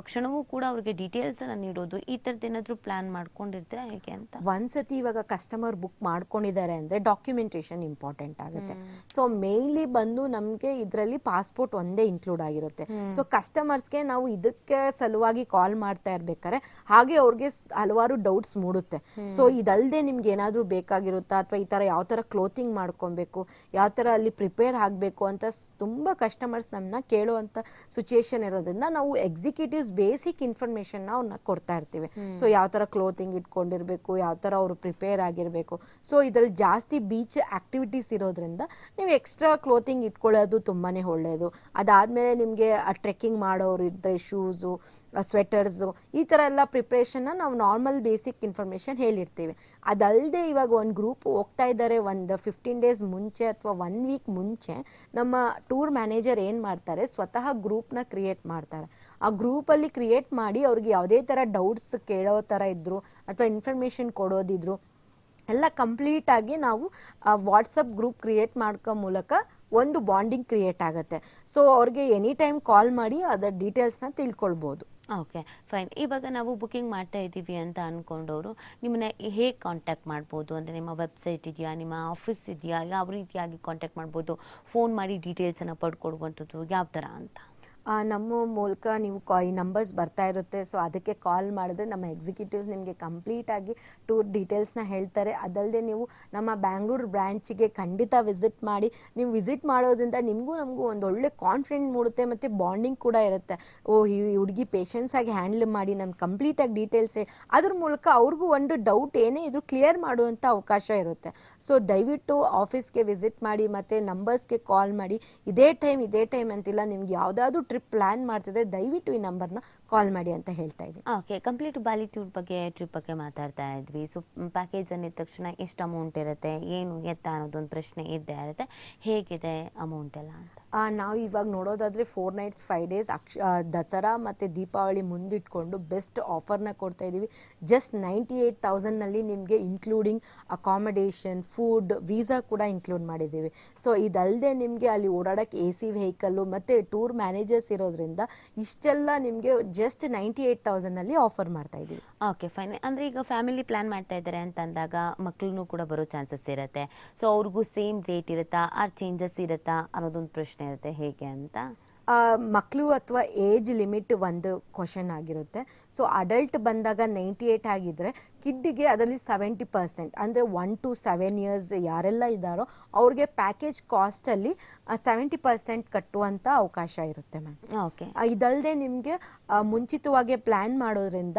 ಕ್ಷಣವೂ ಕೂಡ ಅವ್ರಿಗೆ ಡೀಟೇಲ್ಸನ್ನು ನೀಡೋದು ಈ ಥರದ್ದು ಏನಾದರೂ ಪ್ಲ್ಯಾನ್ ಮಾಡ್ಕೊಂಡಿರ್ತೀರಾ ಹೇಗೆ ಅಂತ? ಒಂದ್ಸತಿ ಇವಾಗ ಕಸ್ಟಮರ್ ಬುಕ್ ಮಾಡ್ಕೊಂಡಿದ್ದಾರೆ ಅಂದರೆ ಡಾಕ್ಯುಮೆಂಟೇಶನ್ ಇಂಪಾರ್ಟೆಂಟ್ ಆಗುತ್ತೆ. ಸೊ ಮೇನ್ಲಿ ಬಂದು ನಮಗೆ ಇದರಲ್ಲಿ ಪಾಸ್ಪೋರ್ಟ್ ಒಂದೇ ಇನ್ಕ್ಲೂಡ್ ಆಗಿರುತ್ತೆ. ಸೊ ಕಸ್ಟಮರ್ಸ್ಗೆ ನಾವು ಇದಕ್ಕೆ ಸಲುವಾಗಿ ಕಾಲ್ ಮಾಡ್ತಾ ಇರ್ಬೇಕಾರೆ ಹಾಗೆ ಅವ್ರಿಗೆ ಹಲವಾರು ಡೌಟ್ಸ್ ಮೂಡುತ್ತೆ. ಸೊ ಇದಲ್ಲದೆ ನಿಮ್ಗೆ ಏನಾದರೂ ಬೇಕಾಗಿರುತ್ತಾ? ಅಥವಾ ಈ ಥರ ಯಾವ ಥರ ಕ್ಲೋತಿಂಗ್ ಮಾಡ್ಕೊಬೇಕು? ಯಾವ ಥರ ಅಲ್ಲಿ ಪ್ರಿಪೇರ್ ಆಗಬೇಕು ಅಂತ ತುಂಬ ಕಸ್ಟಮರ್ಸ್ ನಮ್ಮನ್ನ ಕೇಳುವಂಥ ಸಿಚುಯೇಷನ್ ಇರೋದ್ರಿಂದ ನಾವು ಎಕ್ಸಿಕ್ಯೂಟಿವ್ಸ್ ಬೇಸಿಕ್ ಇನ್ಫಾರ್ಮೇಷನ್ನ ಅವ್ರನ್ನ ಕೊಡ್ತಾ ಇರ್ತೀವಿ. ಸೊ ಯಾವ ಥರ ಕ್ಲೋತಿಂಗ್ ಇಟ್ಕೊಂಡಿರ್ಬೇಕು? ಯಾವ ಥರ ಅವರು ಪ್ರಿಪೇರ್ ಆಗಿರಬೇಕು? ಸೊ ಇದರಲ್ಲಿ ಜಾಸ್ತಿ ಬೀಚ್ ಆಕ್ಟಿವಿಟೀಸ್ ಇರೋದ್ರಿಂದ ನೀವು ಎಕ್ಸ್ಟ್ರಾ ಕ್ಲೋತಿಂಗ್ ಇಟ್ಕೊಳ್ಳೋದು ತುಂಬಾ ಒಳ್ಳೆಯದು ಅದಾದಮೇಲೆ ನಿಮಗೆ ಟ್ರೆಕ್ಕಿಂಗ್ ಮಾಡೋರು ಇದ್ದರೆ ಶೂಸು ಸ್ವೆಟರ್ಸು ಈ ಥರ ಎಲ್ಲ ಪ್ರಿಪ್ರೇಷನ್ನ ನಾವು ನಾರ್ಮಲ್ ಬೇಸಿಕ್ ಇನ್ಫಾರ್ಮೇಷನ್ ಹೇಳಿರ್ತೀವಿ. ಅದಲ್ಲದೆ ಇವಾಗ ಒಂದು ಗ್ರೂಪ್ ಹೋಗ್ತಾ ಇದ್ದಾರೆ, ಒಂದು ಫಿಫ್ಟೀನ್ ಡೇಸ್ ಮುಂಚೆ ಅಥವಾ ಒನ್ ವೀಕ್ ಮುಂಚೆ ನಮ್ಮ ಟೂರ್ ಮ್ಯಾನೇಜರ್ ಏನು ಮಾಡ್ತಾರೆ, ಸ್ವತಃ ಗ್ರೂಪ್ನ ಕ್ರಿಯೇಟ್ ಮಾಡ್ತಾರೆ. ಆ ಗ್ರೂಪಲ್ಲಿ ಕ್ರಿಯೇಟ್ ಮಾಡಿ ಅವ್ರಿಗೆ ಯಾವುದೇ ಥರ ಡೌಟ್ಸ್ ಕೇಳೋ ಥರ ಇದ್ದರು ಅಥವಾ ಇನ್ಫಾರ್ಮೇಷನ್ ಕೊಡೋದಿದ್ರು ಎಲ್ಲ ಕಂಪ್ಲೀಟಾಗಿ ನಾವು ವಾಟ್ಸಪ್ ಗ್ರೂಪ್ ಕ್ರಿಯೇಟ್ ಮಾಡ್ಕೋ ಮೂಲಕ ಒಂದು ಬಾಂಡಿಂಗ್ ಕ್ರಿಯೇಟ್ ಆಗುತ್ತೆ. ಸೊ ಅವ್ರಿಗೆ ಎನಿ ಟೈಮ್ ಕಾಲ್ ಮಾಡಿ ಅದರ ಡೀಟೇಲ್ಸ್ನ ತಿಳ್ಕೊಳ್ಬೋದು. ಓಕೆ ಫೈನ್ ಇವಾಗ ನಾವು ಬುಕಿಂಗ್ ಮಾಡ್ತಾ ಇದ್ದೀವಿ ಅಂತ ಅಂದ್ಕೊಂಡವರು ನಿಮ್ಮನ್ನ ಹೇಗೆ ಕಾಂಟ್ಯಾಕ್ಟ್ ಮಾಡ್ಬೋದು? ಅಂದರೆ ನಿಮ್ಮ ವೆಬ್ಸೈಟ್ ಇದೆಯಾ, ನಿಮ್ಮ ಆಫೀಸ್ ಇದೆಯಾ, ಯಾವ ರೀತಿಯಾಗಿ ಕಾಂಟ್ಯಾಕ್ಟ್ ಮಾಡ್ಬೋದು? ಫೋನ್ ಮಾಡಿ ಡೀಟೇಲ್ಸನ್ನು ಪಡ್ಕೊಡುವಂಥದ್ದು ಯಾವ ಥರ ಅಂತ? ನಮ್ಮ ಮೂಲಕ ನೀವು ಕಾ, ಈ ನಂಬರ್ಸ್ ಬರ್ತಾ ಇರುತ್ತೆ. ಸೊ ಅದಕ್ಕೆ ಕಾಲ್ ಮಾಡಿದ್ರೆ ನಮ್ಮ ಎಕ್ಸಿಕ್ಯೂಟಿವ್ಸ್ ನಿಮಗೆ ಕಂಪ್ಲೀಟಾಗಿ ಟೂರ್ ಡೀಟೇಲ್ಸ್ನ ಹೇಳ್ತಾರೆ. ಅದಲ್ಲದೆ ನೀವು ನಮ್ಮ ಬ್ಯಾಂಗ್ಳೂರು ಬ್ರ್ಯಾಂಚಿಗೆ ಖಂಡಿತ ವಿಸಿಟ್ ಮಾಡಿ, ನೀವು ವಿಸಿಟ್ ಮಾಡೋದ್ರಿಂದ ನಿಮಗೂ ನಮಗೂ ಒಂದು ಒಳ್ಳೆ ಕಾನ್ಫಿಡೆಂಟ್ ಮೂಡುತ್ತೆ ಮತ್ತು ಬಾಂಡಿಂಗ್ ಕೂಡ ಇರುತ್ತೆ. ಓ, ಈ ಹುಡುಗಿ ಪೇಷನ್ಸಾಗಿ ಹ್ಯಾಂಡಲ್ ಮಾಡಿ, ನಮ್ಗೆ ಕಂಪ್ಲೀಟಾಗಿ ಡೀಟೇಲ್ಸ್ ಅದ್ರ ಮೂಲಕ ಅವ್ರಿಗೂ ಒಂದು ಡೌಟ್ ಏನೇ ಇದ್ರೂ ಕ್ಲಿಯರ್ ಮಾಡುವಂಥ ಅವಕಾಶ ಇರುತ್ತೆ. ಸೊ ದಯವಿಟ್ಟು ಆಫೀಸ್ಗೆ ವಿಸಿಟ್ ಮಾಡಿ, ಮತ್ತು ನಂಬರ್ಸ್ಗೆ ಕಾಲ್ ಮಾಡಿ. ಇದೇ ಟೈಮ್ ಇದೇ ಟೈಮ್ ಅಂತಿಲ್ಲ, ನಿಮ್ಗೆ ಯಾವುದಾದ್ರೂ ಟ್ರಿಪ್ ಪ್ಲ್ಯಾನ್ ಮಾಡ್ತಿದ್ರೆ ದಯವಿಟ್ಟು ಈ ನಂಬರ್ನ ಕಾಲ್ ಮಾಡಿ ಅಂತ ಹೇಳ್ತಾ ಇದ್ದೀನಿ. ಓಕೆ ಕಂಪ್ಲೀಟ್ ಬಾಲಿ ಟೂರ್ ಬಗ್ಗೆ ಟ್ರಿಪ್ ಬಗ್ಗೆ ಮಾತಾಡ್ತಾ ಇದ್ವಿ. ಸೊ ಪ್ಯಾಕೇಜ್ ಅಂದಿದ ತಕ್ಷಣ ಎಷ್ಟು ಅಮೌಂಟ್ ಇರುತ್ತೆ ಏನು ಎತ್ತ ಅನ್ನೋದೊಂದು ಪ್ರಶ್ನೆ ಇದ್ದೇ ಇರುತ್ತೆ. ಹೇಗಿದೆ ಅಮೌಂಟ್ ಎಲ್ಲ ಅಂತ? ನಾವು ಇವಾಗ ನೋಡೋದಾದ್ರೆ ಫೋರ್ ನೈಟ್ಸ್ ಫೈವ್ ಡೇಸ್ ಅಕ್ಷ ದಸರಾ ಮತ್ತು ದೀಪಾವಳಿ ಮುಂದಿಟ್ಕೊಂಡು ಬೆಸ್ಟ್ ಆಫರ್ನ ಕೊಡ್ತಾ ಇದ್ದೀವಿ ಜಸ್ಟ್ ನೈಂಟಿ ಏಯ್ಟ್ ತೌಸಂಡ್ನಲ್ಲಿ ನಿಮಗೆ ಇನ್ಕ್ಲೂಡಿಂಗ್ ಅಕಾಮಡೇಷನ್ ಫುಡ್ ವೀಸಾ ಕೂಡ ಇನ್ಕ್ಲೂಡ್ ಮಾಡಿದ್ದೀವಿ. ಸೊ ಇದಲ್ಲದೆ ನಿಮಗೆ ಅಲ್ಲಿ ಓಡಾಡೋಕ್ಕೆ ಎ ಸಿ ವೆಹಿಕಲ್ಲು ಮತ್ತು ಟೂರ್ ಮ್ಯಾನೇಜರ್ಸ್ ಇರೋದ್ರಿಂದ ಇಷ್ಟೆಲ್ಲ ನಿಮಗೆ ಜಸ್ಟ್ ನೈಂಟಿ ಏಯ್ಟ್ ತೌಸಂಡ್ನಲ್ಲಿ ಆಫರ್ ಮಾಡ್ತಾ ಇದ್ದೀವಿ. ಓಕೆ ಫೈನ್ ಅಂದರೆ ಈಗ ಫ್ಯಾಮಿಲಿ ಪ್ಲ್ಯಾನ್ ಮಾಡ್ತಾ ಇದ್ದಾರೆ ಅಂತ ಅಂದಾಗ ಕೂಡ ಬರೋ ಚಾನ್ಸಸ್ ಇರುತ್ತೆ. ಸೊ ಅವ್ರಿಗೂ ಸೇಮ್ ರೇಟ್ ಇರುತ್ತಾ? ಆರ್ ಚೇಂಜಸ್ ಇರುತ್ತಾ? ಅನ್ನೋದೊಂದು ಪ್ರಶ್ನೆ ಇರುತ್ತೆ. ಹೇಗೆ ಅಂತ? ಮಕ್ಕಳು ಅಥವಾ ಏಜ್ ಲಿಮಿಟ್ ಒಂದು ಕ್ವಶನ್ ಆಗಿರುತ್ತೆ. ಸೊ ಅಡಲ್ಟ್ ಬಂದಾಗ ನೈಂಟಿ ಏಯ್ಟ್ ಆಗಿದ್ರೆ ಕಿಡ್ಡಿಗೆ ಅದರಲ್ಲಿ ಸೆವೆಂಟಿ ಪರ್ಸೆಂಟ್ ಅಂದರೆ ಒನ್ ಟು ಸೆವೆನ್ ಇಯರ್ಸ್ ಯಾರೆಲ್ಲ ಇದ್ದಾರೋ ಅವ್ರಿಗೆ ಪ್ಯಾಕೇಜ್ ಕಾಸ್ಟಲ್ಲಿ ಸೆವೆಂಟಿ ಪರ್ಸೆಂಟ್ ಕಟ್ಟುವಂಥ ಅವಕಾಶ ಇರುತ್ತೆ ಮ್ಯಾಮ್ ಓಕೆ ಇದಲ್ಲದೆ ನಿಮಗೆ ಮುಂಚಿತವಾಗಿ ಪ್ಲ್ಯಾನ್ ಮಾಡೋದ್ರಿಂದ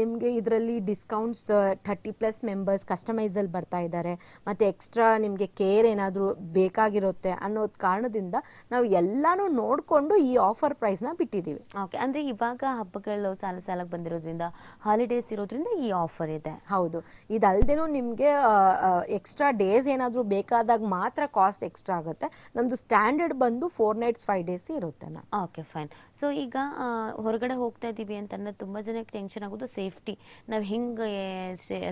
ನಿಮಗೆ ಇದರಲ್ಲಿ ಡಿಸ್ಕೌಂಟ್ಸ್ ಥರ್ಟಿ ಪ್ಲಸ್ ಮೆಂಬರ್ಸ್ ಕಸ್ಟಮೈಸಲ್ಲಿ ಬರ್ತಾ ಇದ್ದಾರೆ. ಮತ್ತು ಎಕ್ಸ್ಟ್ರಾ ನಿಮಗೆ ಕೇರ್ ಏನಾದರೂ ಬೇಕಾಗಿರುತ್ತೆ ಅನ್ನೋದು ಕಾರಣದಿಂದ ನಾವು ಎಲ್ಲನೂ ನೋಡಿಕೊಂಡು ಈ ಆಫರ್ ಪ್ರೈಸ್ನ ಬಿಟ್ಟಿದ್ದೀವಿ. ಓಕೆ ಅಂದರೆ ಇವಾಗ ಹಬ್ಬಗಳು ಸಾಲ ಸಾಲಕ್ಕೆ ಬಂದಿರೋದ್ರಿಂದ ಹಾಲಿಡೇಸ್ ಇರೋದ್ರಿಂದ ಈ ಆಫರ್ ಇದೆ ಹೌದು. ಇದಲ್ದೇನೂ ನಿಮಗೆ ಎಕ್ಸ್ಟ್ರಾ ಡೇಸ್ ಏನಾದರೂ ಬೇಕಾದಾಗ ಮಾತ್ರ ಕಾಸ್ಟ್ ಎಕ್ಸ್ಟ್ರಾ ಆಗುತ್ತೆ. ನಮ್ಮದು ಸ್ಟ್ಯಾಂಡರ್ಡ್ ಬಂದು ಫೋರ್ ನೈಟ್ಸ್ ಫೈವ್ ಡೇಸ್ ಇರುತ್ತೆ ಮ್ಯಾಮ್ ಓಕೆ ಫೈನ್ ಸೊ ಈಗ ಹೊರಗಡೆ ಹೋಗ್ತಾ ಇದ್ದೀವಿ ಅಂತಂದ್ರೆ ತುಂಬ ಜನಕ್ಕೆ ಟೆನ್ಷನ್ ಆಗೋದು ಸೇಫ್ಟಿ ನಾವು ಹೆಂಗೆ